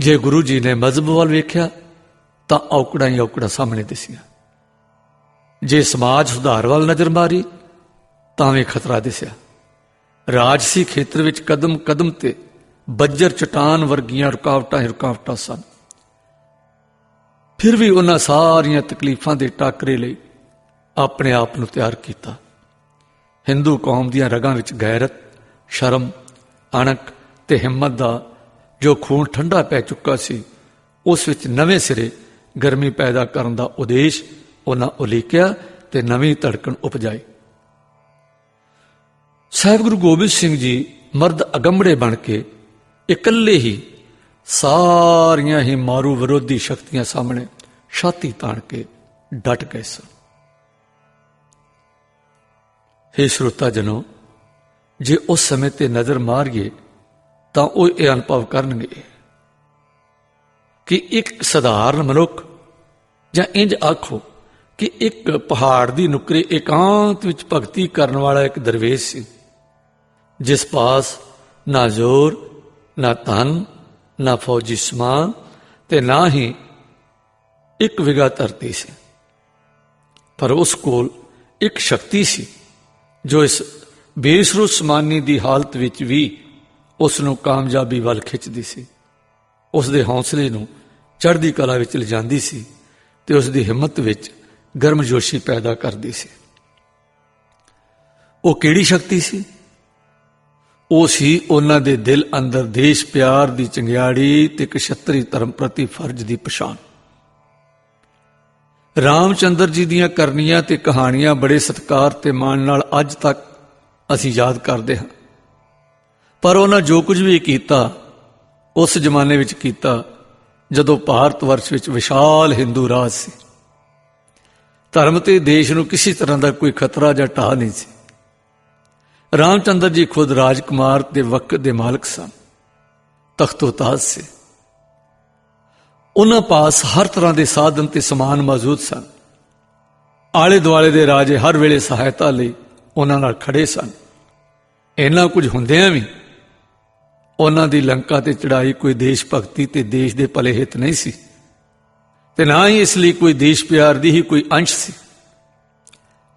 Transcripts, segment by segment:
ਜੇ ਗੁਰੂ ਜੀ ਨੇ ਮਜ਼ਹਬ ਵੱਲ ਵੇਖਿਆ, ਤਾਂ ਔਕੜਾਂ ਹੀ ਔਕੜਾਂ ਸਾਹਮਣੇ ਦਿਸੀਆਂ। ਜੇ ਸਮਾਜ ਸੁਧਾਰ ਵੱਲ ਨਜ਼ਰ ਮਾਰੀ, ਤਾਂ ਵੀ ਖਤਰਾ ਦਿਸਿਆ। ਰਾਜਸੀ ਖੇਤਰ ਵਿੱਚ ਕਦਮ ਕਦਮ ਤੇ ਬੱਜਰ ਚਟਾਨ ਵਰਗੀਆਂ ਰੁਕਾਵਟਾਂ ਹੀ ਰੁਕਾਵਟਾਂ ਸਨ। ਫਿਰ ਵੀ ਉਹਨਾਂ ਸਾਰੀਆਂ ਤਕਲੀਫਾਂ ਦੇ ਟਾਕਰੇ ਲਈ ਆਪਣੇ ਆਪ ਨੂੰ ਤਿਆਰ ਕੀਤਾ। ਹਿੰਦੂ ਕੌਮ ਦੀਆਂ ਰਗਾਂ ਵਿੱਚ ਗੈਰਤ, ਸ਼ਰਮ, ਅਣਖ ਤੇ ਹਿੰਮਤ ਦਾ ਜੋ ਖੂਨ ਠੰਡਾ ਪੈ ਚੁੱਕਾ ਸੀ, ਉਸ ਵਿੱਚ ਨਵੇਂ ਸਿਰੇ ਗਰਮੀ ਪੈਦਾ ਕਰਨ ਦਾ ਉਦੇਸ਼ ਉਹਨਾਂ ਉਲੀਕਿਆ ਤੇ ਨਵੀਂ ਧੜਕਣ ਉਪਜਾਈ। ਸਾਹਿਬ ਗੁਰੂ ਗੋਬਿੰਦ ਸਿੰਘ ਜੀ ਮਰਦ ਅਗੰਬੜੇ ਬਣ ਕੇ ਇਕੱਲੇ ਹੀ ਸਾਰੀਆਂ ਹੀ ਮਾਰੂ ਵਿਰੋਧੀ ਸ਼ਕਤੀਆਂ ਸਾਹਮਣੇ ਛਾਤੀ ਤਾਣ ਕੇ ਡਟ ਗਏ ਸਨ। ਹੇ ਸ਼ਰੋਤਾ ਜਨੋ, ਜੇ ਉਸ ਸਮੇਂ ਤੇ ਨਜ਼ਰ ਮਾਰੀਏ ਤਾਂ ਉਹ ਇਹ ਅਨੁਭਵ ਕਰਨਗੇ ਕਿ ਇੱਕ ਸਧਾਰਨ ਮਨੁੱਖ ਜਾਂ ਇੰਜ ਆਖੋ ਕਿ ਇੱਕ ਪਹਾੜ ਦੀ ਨੁਕਰੇ ਇਕਾਂਤ ਵਿੱਚ ਭਗਤੀ ਕਰਨ ਵਾਲਾ ਇੱਕ ਦਰਵੇਸ਼ ਸੀ, ਜਿਸ ਪਾਸ ਨਾ ਜ਼ੋਰ, ਨਾ ਧਨ, ਨਾ ਫੌਜੀ ਸਮਾਨ ਤੇ ਨਾ ਹੀ ਇੱਕ ਵਿਗਾ ਧਰਤੀ ਸੀ। ਪਰ ਉਸ ਕੋਲ ਇੱਕ ਸ਼ਕਤੀ ਸੀ, ਜੋ ਇਸ ਬੇਸਰੂ ਸਮਾਨੀ ਦੀ ਹਾਲਤ ਵਿੱਚ ਵੀ ਉਸ ਨੂੰ ਕਾਮਯਾਬੀ ਵੱਲ ਖਿੱਚਦੀ ਸੀ। ਉਸ ਦੇ ਹੌਸਲੇ ਨੂੰ ਚੜ੍ਹਦੀ ਕਲਾ ਵਿੱਚ ਲਿਜਾਂਦੀ ਸੀ ਤੇ ਉਸ ਦੀ ਹਿੰਮਤ ਵਿੱਚ ਗਰਮਜੋਸ਼ੀ ਪੈਦਾ ਕਰਦੀ ਸੀ। ਉਹ ਕਿਹੜੀ ਸ਼ਕਤੀ ਸੀ? ਉਹ ਸੀ ਉਹਨਾਂ ਦੇ ਦਿਲ ਅੰਦਰ ਦੇਸ਼ ਪਿਆਰ ਦੀ ਚੰਗਿਆੜੀ ਤੇ ਕਸ਼ਤਰੀ ਧਰਮ ਪ੍ਰਤੀ ਫਰਜ਼ ਦੀ ਪਛਾਣ। ਰਾਮਚੰਦਰ ਜੀ ਦੀਆਂ ਕਰਨੀਆਂ ਤੇ ਕਹਾਣੀਆਂ ਬੜੇ ਸਤਿਕਾਰ ਤੇ ਮਾਣ ਨਾਲ ਅੱਜ ਤੱਕ ਅਸੀਂ ਯਾਦ ਕਰਦੇ ਹਾਂ। ਪਰ ਉਹਨਾਂ ਜੋ ਕੁਝ ਵੀ ਕੀਤਾ, ਉਸ ਜ਼ਮਾਨੇ ਵਿੱਚ ਕੀਤਾ, ਜਦੋਂ ਭਾਰਤ ਵਰਸ਼ ਵਿੱਚ ਵਿਸ਼ਾਲ ਹਿੰਦੂ ਰਾਜ ਸੀ। ਧਰਮ ਤੇ ਦੇਸ਼ ਨੂੰ ਕਿਸੇ ਤਰ੍ਹਾਂ ਦਾ ਕੋਈ ਖਤਰਾ ਜਾਂ ਢਾਹ ਨਹੀਂ ਸੀ। ਰਾਮਚੰਦਰ ਜੀ ਖੁਦ ਰਾਜਕੁਮਾਰ ਦੇ ਵਕਤ ਦੇ ਮਾਲਕ ਸਨ ਤਖ਼ਤੋਤਾਜ ਸੇ। ਉਹਨਾਂ ਪਾਸ ਹਰ ਤਰ੍ਹਾਂ ਦੇ ਸਾਧਨ ਤੇ ਸਮਾਨ ਮੌਜੂਦ ਸਨ। ਆਲੇ ਦੁਆਲੇ ਦੇ ਰਾਜੇ ਹਰ ਵੇਲੇ ਸਹਾਇਤਾ ਲਈ ਉਹਨਾਂ ਨਾਲ ਖੜੇ ਸਨ। ਇੰਨਾ ਕੁਝ ਹੁੰਦਿਆਂ ਵੀ ਉਹਨਾਂ ਦੀ ਲੰਕਾ ਤੇ ਚੜਾਈ ਕੋਈ ਦੇਸ਼ ਭਗਤੀ ਤੇ ਦੇਸ਼ ਦੇ ਭਲੇ ਹਿੱਤ ਨਹੀਂ ਸੀ। ਤੇ ਨਾ ਹੀ ਇਸ ਲਈ ਕੋਈ ਦੇਸ਼ ਪਿਆਰ ਦੀ ਹੀ ਕੋਈ ਅੰਸ਼ ਸੀ।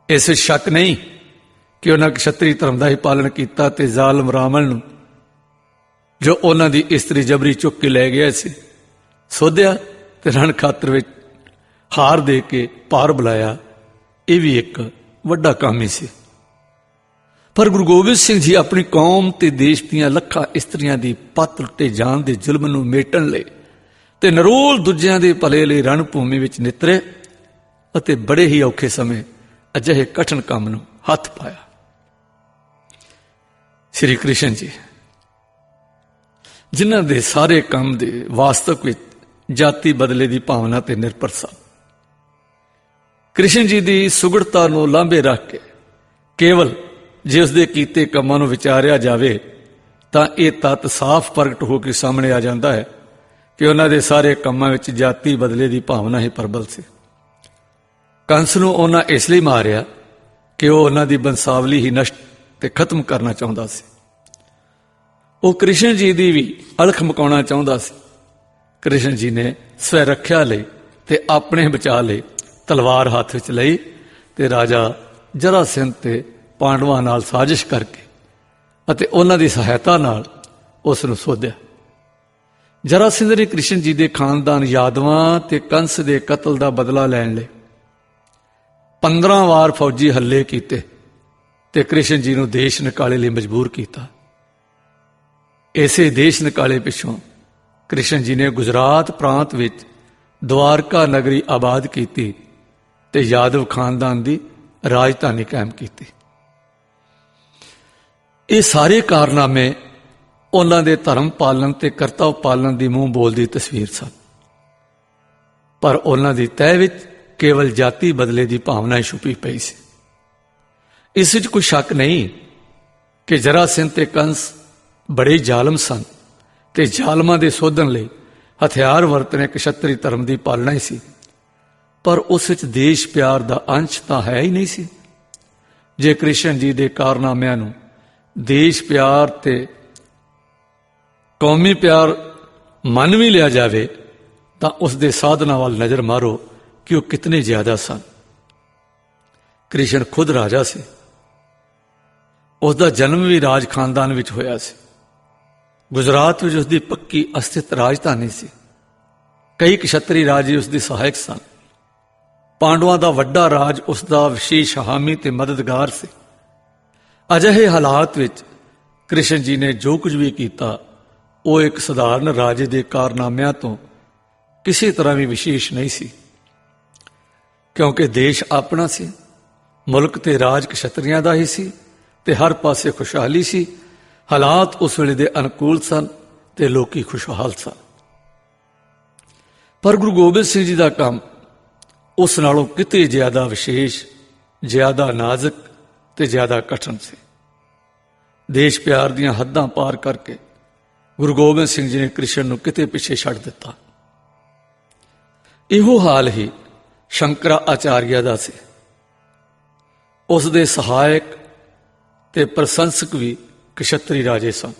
ਇਸ ਸ਼ੱਕ ਨਹੀਂ ਕਿ ਉਹਨਾਂ ਕਸ਼ਤਰੀ ਧਰਮ ਦਾ ਹੀ ਪਾਲਣ ਕੀਤਾ ਤੇ ਜ਼ਾਲਮ ਰਾਵਣ ਨੂੰ ਜੋ ਉਹਨਾਂ ਦੀ ਇਸਤਰੀ ਜਬਰੀ ਚੁੱਕ ਕੇ ਲੈ ਗਿਆ ਸੀ, ਸੋਧਿਆ ਤੇ ਰਣ ਖਾਤਰ ਵਿੱਚ ਹਾਰ ਦੇ ਕੇ ਪਾਰ ਬੁਲਾਇਆ, ਇਹ ਵੀ ਇੱਕ ਵੱਡਾ ਕੰਮ ਹੀ ਸੀ। ਪਰ ਗੁਰੂ ਗੋਬਿੰਦ ਸਿੰਘ ਜੀ ਆਪਣੀ ਕੌਮ ਤੇ ਦੇਸ਼ ਦੀਆਂ ਲੱਖਾਂ ਇਸਤਰੀਆਂ ਦੀ ਪੱਤ ਲੁੱਟੇ ਜਾਣ ਦੇ ਜ਼ੁਲਮ ਨੂੰ ਮੇਟਣ ਲਈ ਤੇ ਨਰੋਲ ਦੂਜਿਆਂ ਦੇ ਭਲੇ ਲਈ ਰਣ ਭੂਮੀ ਵਿੱਚ ਨਿਤਰੇ ਅਤੇ ਬੜੇ ਹੀ ਔਖੇ ਸਮੇਂ ਅਜਿਹੇ ਕਠਿਨ ਕੰਮ ਨੂੰ ਹੱਥ ਪਾਇਆ। ਸ੍ਰੀ ਕ੍ਰਿਸ਼ਨ ਜੀ, ਜਿਨ੍ਹਾਂ ਦੇ ਸਾਰੇ ਕੰਮ ਦੇ ਵਾਸਤਵ ਵਿੱਚ ਜਾਤੀ ਬਦਲੇ ਦੀ ਭਾਵਨਾ ਤੇ ਨਿਰਭਰ ਸਨ, ਕ੍ਰਿਸ਼ਨ ਜੀ ਦੀ ਸੁਗੜਤਾ ਨੂੰ ਲਾਂਭੇ ਰੱਖ ਕੇ ਕੇਵਲ ਜੇ ਉਸ ਦੇ ਕੀਤੇ ਕੰਮਾਂ ਨੂੰ ਵਿਚਾਰਿਆ ਜਾਵੇ, ਤਾਂ ਇਹ ਤੱਤ ਸਾਫ਼ ਪ੍ਰਗਟ ਹੋ ਕੇ ਸਾਹਮਣੇ ਆ ਜਾਂਦਾ ਹੈ ਕਿ ਉਹਨਾਂ ਦੇ ਸਾਰੇ ਕੰਮਾਂ ਵਿੱਚ ਜਾਤੀ ਬਦਲੇ ਦੀ ਭਾਵਨਾ ਹੀ ਪ੍ਰਬਲ ਸੀ। ਕੰਸ ਨੂੰ ਉਹਨਾਂ ਇਸ ਲਈ ਮਾਰਿਆ ਕਿ ਉਹ ਉਹਨਾਂ ਦੀ ਬੰਸਾਵਲੀ ਹੀ ਨਸ਼ਟ ਤੇ ਖਤਮ ਕਰਨਾ ਚਾਹੁੰਦਾ ਸੀ। ਉਹ ਕ੍ਰਿਸ਼ਨ ਜੀ ਦੀ ਵੀ ਅਲਖ ਮਕਾਉਣਾ ਚਾਹੁੰਦਾ ਸੀ। ਕ੍ਰਿਸ਼ਨ ਜੀ ਨੇ ਸਵੈ ਰੱਖਿਆ ਲਈ ਤੇ ਆਪਣੇ ਬਚਾਅ ਲਈ ਤਲਵਾਰ ਹੱਥ ਵਿੱਚ ਲਈ ਤੇ ਰਾਜਾ ਜਰਾਸਿੰਧ ਤੇ ਪਾਂਡਵਾਂ ਨਾਲ ਸਾਜ਼ਿਸ਼ ਕਰਕੇ ਅਤੇ ਉਹਨਾਂ ਦੀ ਸਹਾਇਤਾ ਨਾਲ ਉਸ ਨੂੰ ਸੋਧਿਆ। ਜਰਾਸਿੰਧ ਨੇ ਕ੍ਰਿਸ਼ਨ ਜੀ ਦੇ ਖਾਨਦਾਨ ਯਾਦਵਾਂ ਤੇ ਕੰਸ ਦੇ ਕਤਲ ਦਾ ਬਦਲਾ ਲੈਣ ਲਈ 15 ਵਾਰ ਫੌਜੀ ਹੱਲੇ ਕੀਤੇ ਤੇ ਕ੍ਰਿਸ਼ਨ ਜੀ ਨੂੰ ਦੇਸ਼ ਨਿਕਾਲੇ ਲਈ ਮਜਬੂਰ ਕੀਤਾ। ਇਸੇ ਦੇਸ਼ ਨਿਕਾਲੇ ਪਿੱਛੋਂ ਕ੍ਰਿਸ਼ਨ ਜੀ ਨੇ ਗੁਜਰਾਤ ਪ੍ਰਾਂਤ ਵਿੱਚ ਦਵਾਰਕਾ ਨਗਰੀ ਆਬਾਦ ਕੀਤੀ ਤੇ ਯਾਦਵ ਖਾਨਦਾਨ ਦੀ ਰਾਜਧਾਨੀ ਕਾਇਮ ਕੀਤੀ। ਇਹ ਸਾਰੇ ਕਾਰਨਾਮੇ ਉਹਨਾਂ ਦੇ ਧਰਮ ਪਾਲਣ ਤੇ ਕਰਤੱਵ ਪਾਲਣ ਦੀ ਮੂੰਹ ਬੋਲਦੀ ਤਸਵੀਰ ਸਨ। ਪਰ ਉਹਨਾਂ ਦੀ ਤਹਿ ਵਿੱਚ ਕੇਵਲ ਜਾਤੀ ਬਦਲੇ ਦੀ ਭਾਵਨਾ ਹੀ ਛੁਪੀ ਪਈ ਸੀ। ਇਸ ਵਿੱਚ ਕੋਈ ਸ਼ੱਕ ਨਹੀਂ ਕਿ ਜਰਾਸਿੰਧ ਤੇ ਕੰਸ ਬੜੇ ਜ਼ਾਲਮ ਸਨ ਤੇ ਜ਼ਾਲਮਾਂ ਦੇ ਸੋਧਣ ਲਈ ਹਥਿਆਰ ਵਰਤਣੇ ਕਸ਼ਤਰੀ ਧਰਮ ਦੀ ਪਾਲਣਾ ਹੀ ਸੀ। ਪਰ ਉਸ ਵਿੱਚ ਦੇਸ਼ ਪਿਆਰ ਦਾ ਅੰਸ਼ ਤਾਂ ਹੈ ਹੀ ਨਹੀਂ ਸੀ। ਜੇ ਕ੍ਰਿਸ਼ਨ ਜੀ ਦੇ ਕਾਰਨਾਮਿਆਂ ਨੂੰ ਦੇਸ਼ ਪਿਆਰ ਤੇ ਕੌਮੀ ਪਿਆਰ ਮਨ ਵੀ ਲਿਆ ਜਾਵੇ, ਤਾਂ ਉਸ ਦੇ ਸਾਧਨਾ ਵੱਲ ਨਜ਼ਰ ਮਾਰੋ ਕਿ ਉਹ ਕਿਤਨੇ ਜ਼ਿਆਦਾ ਸਨ। ਕ੍ਰਿਸ਼ਨ ਖੁਦ ਰਾਜਾ ਸੀ। ਉਸ ਦਾ ਜਨਮ ਵੀ ਰਾਜ ਖਾਨਦਾਨ ਵਿੱਚ ਹੋਇਆ ਸੀ। ਗੁਜਰਾਤ ਵਿੱਚ ਉਸ ਦੀ ਪੱਕੀ ਅਸਥਿਤ ਰਾਜਧਾਨੀ ਸੀ। ਕਈ ਕਸ਼ਤਰੀ ਰਾਜੇ ਉਸ ਦੇ ਸਹਾਇਕ ਸਨ। ਪਾਂਡਵਾਂ ਦਾ ਵੱਡਾ ਰਾਜ ਉਸ ਦਾ ਵਿਸ਼ੇਸ਼ ਹਾਮੀ ਤੇ ਮਦਦਗਾਰ ਸੀ। ਅਜਿਹੇ ਹਾਲਾਤ ਵਿੱਚ ਕ੍ਰਿਸ਼ਨ ਜੀ ਨੇ ਜੋ ਕੁਝ ਵੀ ਕੀਤਾ, ਉਹ ਇੱਕ ਸਧਾਰਨ ਰਾਜੇ ਦੇ ਕਾਰਨਾਮਿਆਂ ਤੋਂ ਕਿਸੇ ਤਰ੍ਹਾਂ ਵੀ ਵਿਸ਼ੇਸ਼ ਨਹੀਂ ਸੀ। ਕਿਉਂਕਿ ਦੇਸ਼ ਆਪਣਾ ਸੀ, ਮੁਲਕ ਤੇ ਰਾਜ ਕਸ਼ਤਰੀਆਂ ਦਾ ਹੀ ਸੀ ਤੇ ਹਰ ਪਾਸੇ ਖੁਸ਼ਹਾਲੀ ਸੀ, ਹਾਲਾਤ ਉਸ ਵੇਲੇ ਦੇ ਅਨੁਕੂਲ ਸਨ ਤੇ ਲੋਕੀ ਖੁਸ਼ਹਾਲ ਸਨ। ਪਰ ਗੁਰੂ ਗੋਬਿੰਦ ਸਿੰਘ ਜੀ ਦਾ ਕੰਮ ਉਸ ਨਾਲੋਂ ਕਿਤੇ ਜ਼ਿਆਦਾ ਵਿਸ਼ੇਸ਼, ਜ਼ਿਆਦਾ ਨਾਜ਼ੁਕ ਤੇ ਜ਼ਿਆਦਾ ਕਠਨ ਸੀ। ਦੇਸ਼ ਪਿਆਰ ਦੀਆਂ ਹੱਦਾਂ ਪਾਰ ਕਰਕੇ ਗੁਰੂ ਗੋਬਿੰਦ ਸਿੰਘ ਜੀ ਨੇ ਕ੍ਰਿਸ਼ਨ ਨੂੰ ਕਿਤੇ ਪਿੱਛੇ ਛੱਡ ਦਿੱਤਾ। ਇਹੋ ਹਾਲ ਹੀ ਸ਼ੰਕਰਾ ਆਚਾਰੀਆ ਦਾ ਸੀ। ਉਸ ਦੇ ਸਹਾਇਕ ਤੇ ਪ੍ਰਸ਼ੰਸਕ ਵੀ ਕਸ਼ਤਰੀ ਰਾਜੇ ਸਨ।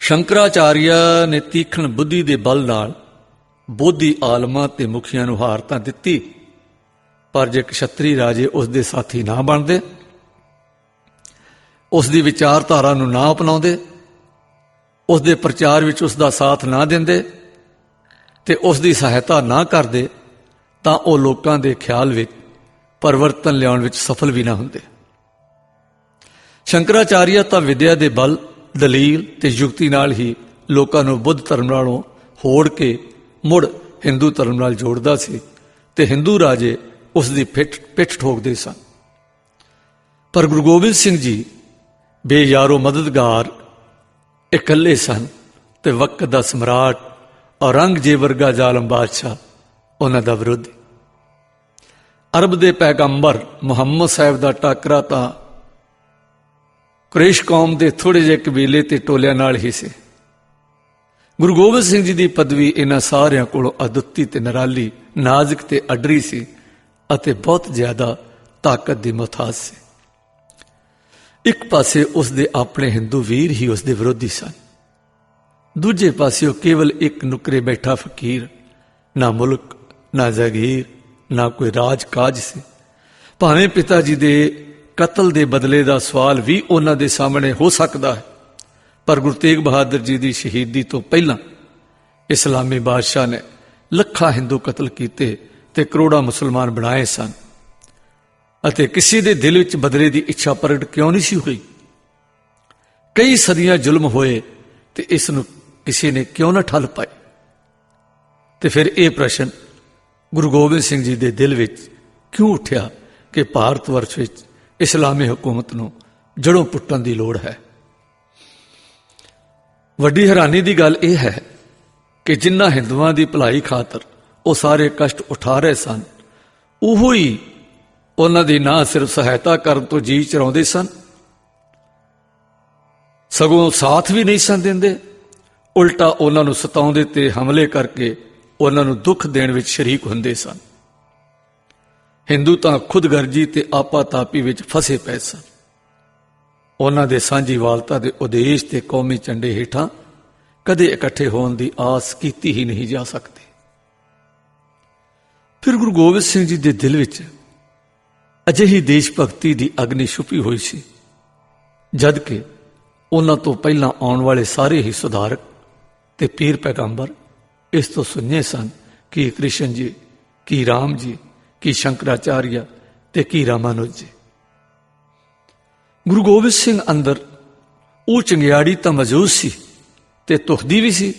ਸ਼ੰਕਰਾਚਾਰੀਆ ਨੇ ਤੀਖਣ ਬੁੱਧੀ ਦੇ ਬਲ ਨਾਲ ਬੋਧੀ ਆਲਮਾਂ ਤੇ ਮੁਖੀਆਂ ਨੂੰ ਹਾਰ ਤਾਂ ਦਿੱਤੀ। ਪਰ ਜੇ ਕਸ਼ਤਰੀ ਰਾਜੇ ਉਸ ਦੇ ਸਾਥੀ ਨਾ ਬਣਦੇ ਉਸ ਦੀ ਵਿਚਾਰਧਾਰਾ ਨੂੰ ਨਾ ਅਪਣਾਉਂਦੇ ਉਸ ਦੇ ਪ੍ਰਚਾਰ ਵਿੱਚ ਉਸ ਦਾ ਸਾਥ ਨਾ ਦਿੰਦੇ ਤੇ ਉਸ ਦੀ ਸਹਾਇਤਾ ਨਾ ਕਰਦੇ, ਤਾਂ ਉਹ ਲੋਕਾਂ ਦੇ ਖਿਆਲ ਵਿੱਚ, ਪਰਿਵਰਤਨ ਲਿਆਉਣ ਵਿੱਚ ਸਫਲ ਵੀ ਨਾ ਹੁੰਦੇ। ਸ਼ੰਕਰਾਚਾਰੀਆ ਤਾਂ ਵਿਦਿਆ ਦੇ ਬਲ, ਦਲੀਲ ਤੇ ਯੁਕਤੀ ਨਾਲ ਹੀ ਲੋਕਾਂ ਨੂੰ ਬੁੱਧ ਧਰਮ ਨਾਲੋਂ ਹੋੜ ਕੇ ਮੁੜ ਹਿੰਦੂ ਧਰਮ ਨਾਲ ਜੋੜਦਾ ਸੀ ਤੇ ਹਿੰਦੂ ਰਾਜੇ ਉਸ ਦੀ ਪਿੱਠ ਪਿੱਠ ਠੋਕਦੇ ਸਨ। ਪਰ ਗੁਰੂ ਗੋਬਿੰਦ ਸਿੰਘ ਜੀ ਬੇਯਾਰੋ ਮਦਦਗਾਰ ਇਕੱਲੇ ਸਨ ਤੇ ਵਕਤ ਦਾ ਸਮਰਾਟ ਔਰੰਗਜ਼ੇਬ ਵਰਗਾ ਜ਼ਾਲਮ ਬਾਦਸ਼ਾਹ ਉਹਨਾਂ ਦਾ ਵਿਰੋਧੀ। ਅਰਬ ਦੇ ਪੈਗੰਬਰ ਮੁਹੰਮਦ ਸਾਹਿਬ ਦਾ ਟਾਕਰਾ ਤਾਂ ਕੁਰੇਸ਼ ਕੌਮ ਦੇ ਥੋੜੇ ਜਿਹੇ ਕਬੀਲੇ ਤੇ ਟੋਲਿਆਂ ਨਾਲ ਹੀ ਸੀ। ਗੁਰੂ ਗੋਬਿੰਦ ਸਿੰਘ ਜੀ ਦੀ ਪਦਵੀ ਇਹਨਾਂ ਸਾਰਿਆਂ ਕੋਲੋਂ ਅਦੁੱਤੀ ਤੇ ਨਰਾਲੀ, ਨਾਜ਼ੁਕ ਤੇ ਅਡਰੀ ਸੀ। ਅਤੇ ਬਹੁਤ ਜ਼ਿਆਦਾ ਤਾਕਤ ਦੀ ਮੁਹਤਾਜ ਸੀ। ਇੱਕ ਪਾਸੇ ਉਸ ਦੇ ਆਪਣੇ ਹਿੰਦੂ ਵੀਰ ਹੀ ਉਸ ਦੇ ਵਿਰੋਧੀ ਸਨ। ਦੂਜੇ ਪਾਸੇ ਉਹ ਕੇਵਲ ਇੱਕ ਨੁਕਰੇ ਬੈਠਾ ਫਕੀਰ, ਨਾ ਮੁਲਕ, ਨਾ ਜ਼ਗੀਰ, ਨਾ ਕੋਈ ਰਾਜ ਕਾਜ ਸੀ। ਭਾਵੇਂ ਪਿਤਾ ਜੀ ਦੇ ਕਤਲ ਦੇ ਬਦਲੇ ਦਾ ਸਵਾਲ ਵੀ ਉਹਨਾਂ ਦੇ ਸਾਹਮਣੇ ਹੋ ਸਕਦਾ ਹੈ, ਪਰ ਗੁਰੂ ਤੇਗ ਬਹਾਦਰ ਜੀ ਦੀ ਸ਼ਹੀਦੀ ਤੋਂ ਪਹਿਲਾਂ ਇਸਲਾਮੀ ਬਾਦਸ਼ਾਹ ਨੇ ਲੱਖਾਂ ਹਿੰਦੂ ਕਤਲ ਕੀਤੇ ਤੇ ਕਰੋੜਾਂ ਮੁਸਲਮਾਨ ਬਣਾਏ ਸਨ। ਅਤੇ ਕਿਸੇ ਦੇ ਦਿਲ ਵਿੱਚ ਬਦਲੇ ਦੀ ਇੱਛਾ ਪ੍ਰਗਟ ਕਿਉਂ ਨਹੀਂ ਸੀ ਹੋਈ? ਕਈ ਸਦੀਆਂ ਜ਼ੁਲਮ ਹੋਏ ਤੇ ਇਸ ਨੂੰ ਕਿਸੇ ਨੇ ਕਿਉਂ ਨਾ ਠੱਲ ਪਾਏ? ਤੇ ਫਿਰ ਇਹ ਪ੍ਰਸ਼ਨ ਗੁਰੂ ਗੋਬਿੰਦ ਸਿੰਘ ਜੀ ਦੇ ਦਿਲ ਵਿੱਚ ਕਿਉਂ ਉੱਠਿਆ ਕਿ ਭਾਰਤ ਵਰਸ਼ ਵਿੱਚ ਇਸਲਾਮੀ ਹਕੂਮਤ ਨੂੰ ਜੜੋਂ ਪੁੱਟਣ ਦੀ ਲੋੜ ਹੈ? ਵੱਡੀ ਹੈਰਾਨੀ ਦੀ ਗੱਲ ਇਹ ਹੈ ਕਿ ਜਿਨ੍ਹਾਂ ਹਿੰਦੂਆਂ ਦੀ ਭਲਾਈ ਖਾਤਰ ਉਹ ਸਾਰੇ ਕਸ਼ਟ ਉਠਾ ਰਹੇ ਸਨ। ਉਹੋ ਹੀ ਉਹਨਾਂ ਦੀ ਨਾ ਸਿਰਫ ਸਹਾਇਤਾ ਕਰਨ ਤੋਂ ਜੀ ਚਰਾਉਂਦੇ ਸਨ। ਸਗੋਂ ਸਾਥ ਵੀ ਨਹੀਂ ਸਨ ਦਿੰਦੇ। ਉਲਟਾ ਉਹਨਾਂ ਨੂੰ ਸਤਾਉਂਦੇ ਤੇ ਹਮਲੇ ਕਰਕੇ ਉਹਨਾਂ ਨੂੰ ਦੁੱਖ ਦੇਣ ਵਿੱਚ ਸ਼ਰੀਕ ਹੁੰਦੇ ਸਨ। ਹਿੰਦੂ ਤਾਂ ਖੁਦਗਰਜੀ ਤੇ ਆਪਾ ਤਾਪੀ ਵਿੱਚ ਫਸੇ ਪਏ ਸਨ। ਉਹਨਾਂ ਦੇ ਸਾਂਝੀਵਾਲਤਾ ਦੇ ਉਦੇਸ਼ ਤੇ ਕੌਮੀ ਝੰਡੇ ਹੇਠਾਂ ਕਦੇ ਇਕੱਠੇ ਹੋਣ ਦੀ ਆਸ ਕੀਤੀ ਹੀ ਨਹੀਂ ਜਾ ਸਕਦੀ। ਫਿਰ ਗੁਰੂ ਗੋਬਿੰਦ ਸਿੰਘ ਜੀ ਦੇ ਦਿਲ ਵਿੱਚ ਅਜਿਹੀ ਦੇਸ਼ ਭਗਤੀ ਦੀ ਅਗਨੀ ਛੁਪੀ ਹੋਈ ਸੀ, ਜਦ ਕਿ ਉਹਨਾਂ ਤੋਂ ਪਹਿਲਾਂ ਆਉਣ ਵਾਲੇ ਸਾਰੇ ਹੀ ਸੁਧਾਰਕ ਤੇ ਪੀਰ ਪੈਗੰਬਰ ਇਸ ਤੋਂ ਸੁਣਨੇ ਸਨ ਕਿ ਕ੍ਰਿਸ਼ਨ ਜੀ, ਕੀ ਰਾਮ ਜੀ, ਕੀ ਸ਼ੰਕਰਾਚਾਰੀਆ ਤੇ ਕੀ ਰਾਮਾਨੁਜ ਜੀ। ਗੁਰੂ ਗੋਬਿੰਦ ਸਿੰਘ ਅੰਦਰ ਉਹ ਚੰਗਿਆੜੀ ਤਾਂ ਮੌਜੂਦ ਸੀ ਤੇ ਤੁਖਦੀ ਵੀ ਸੀ,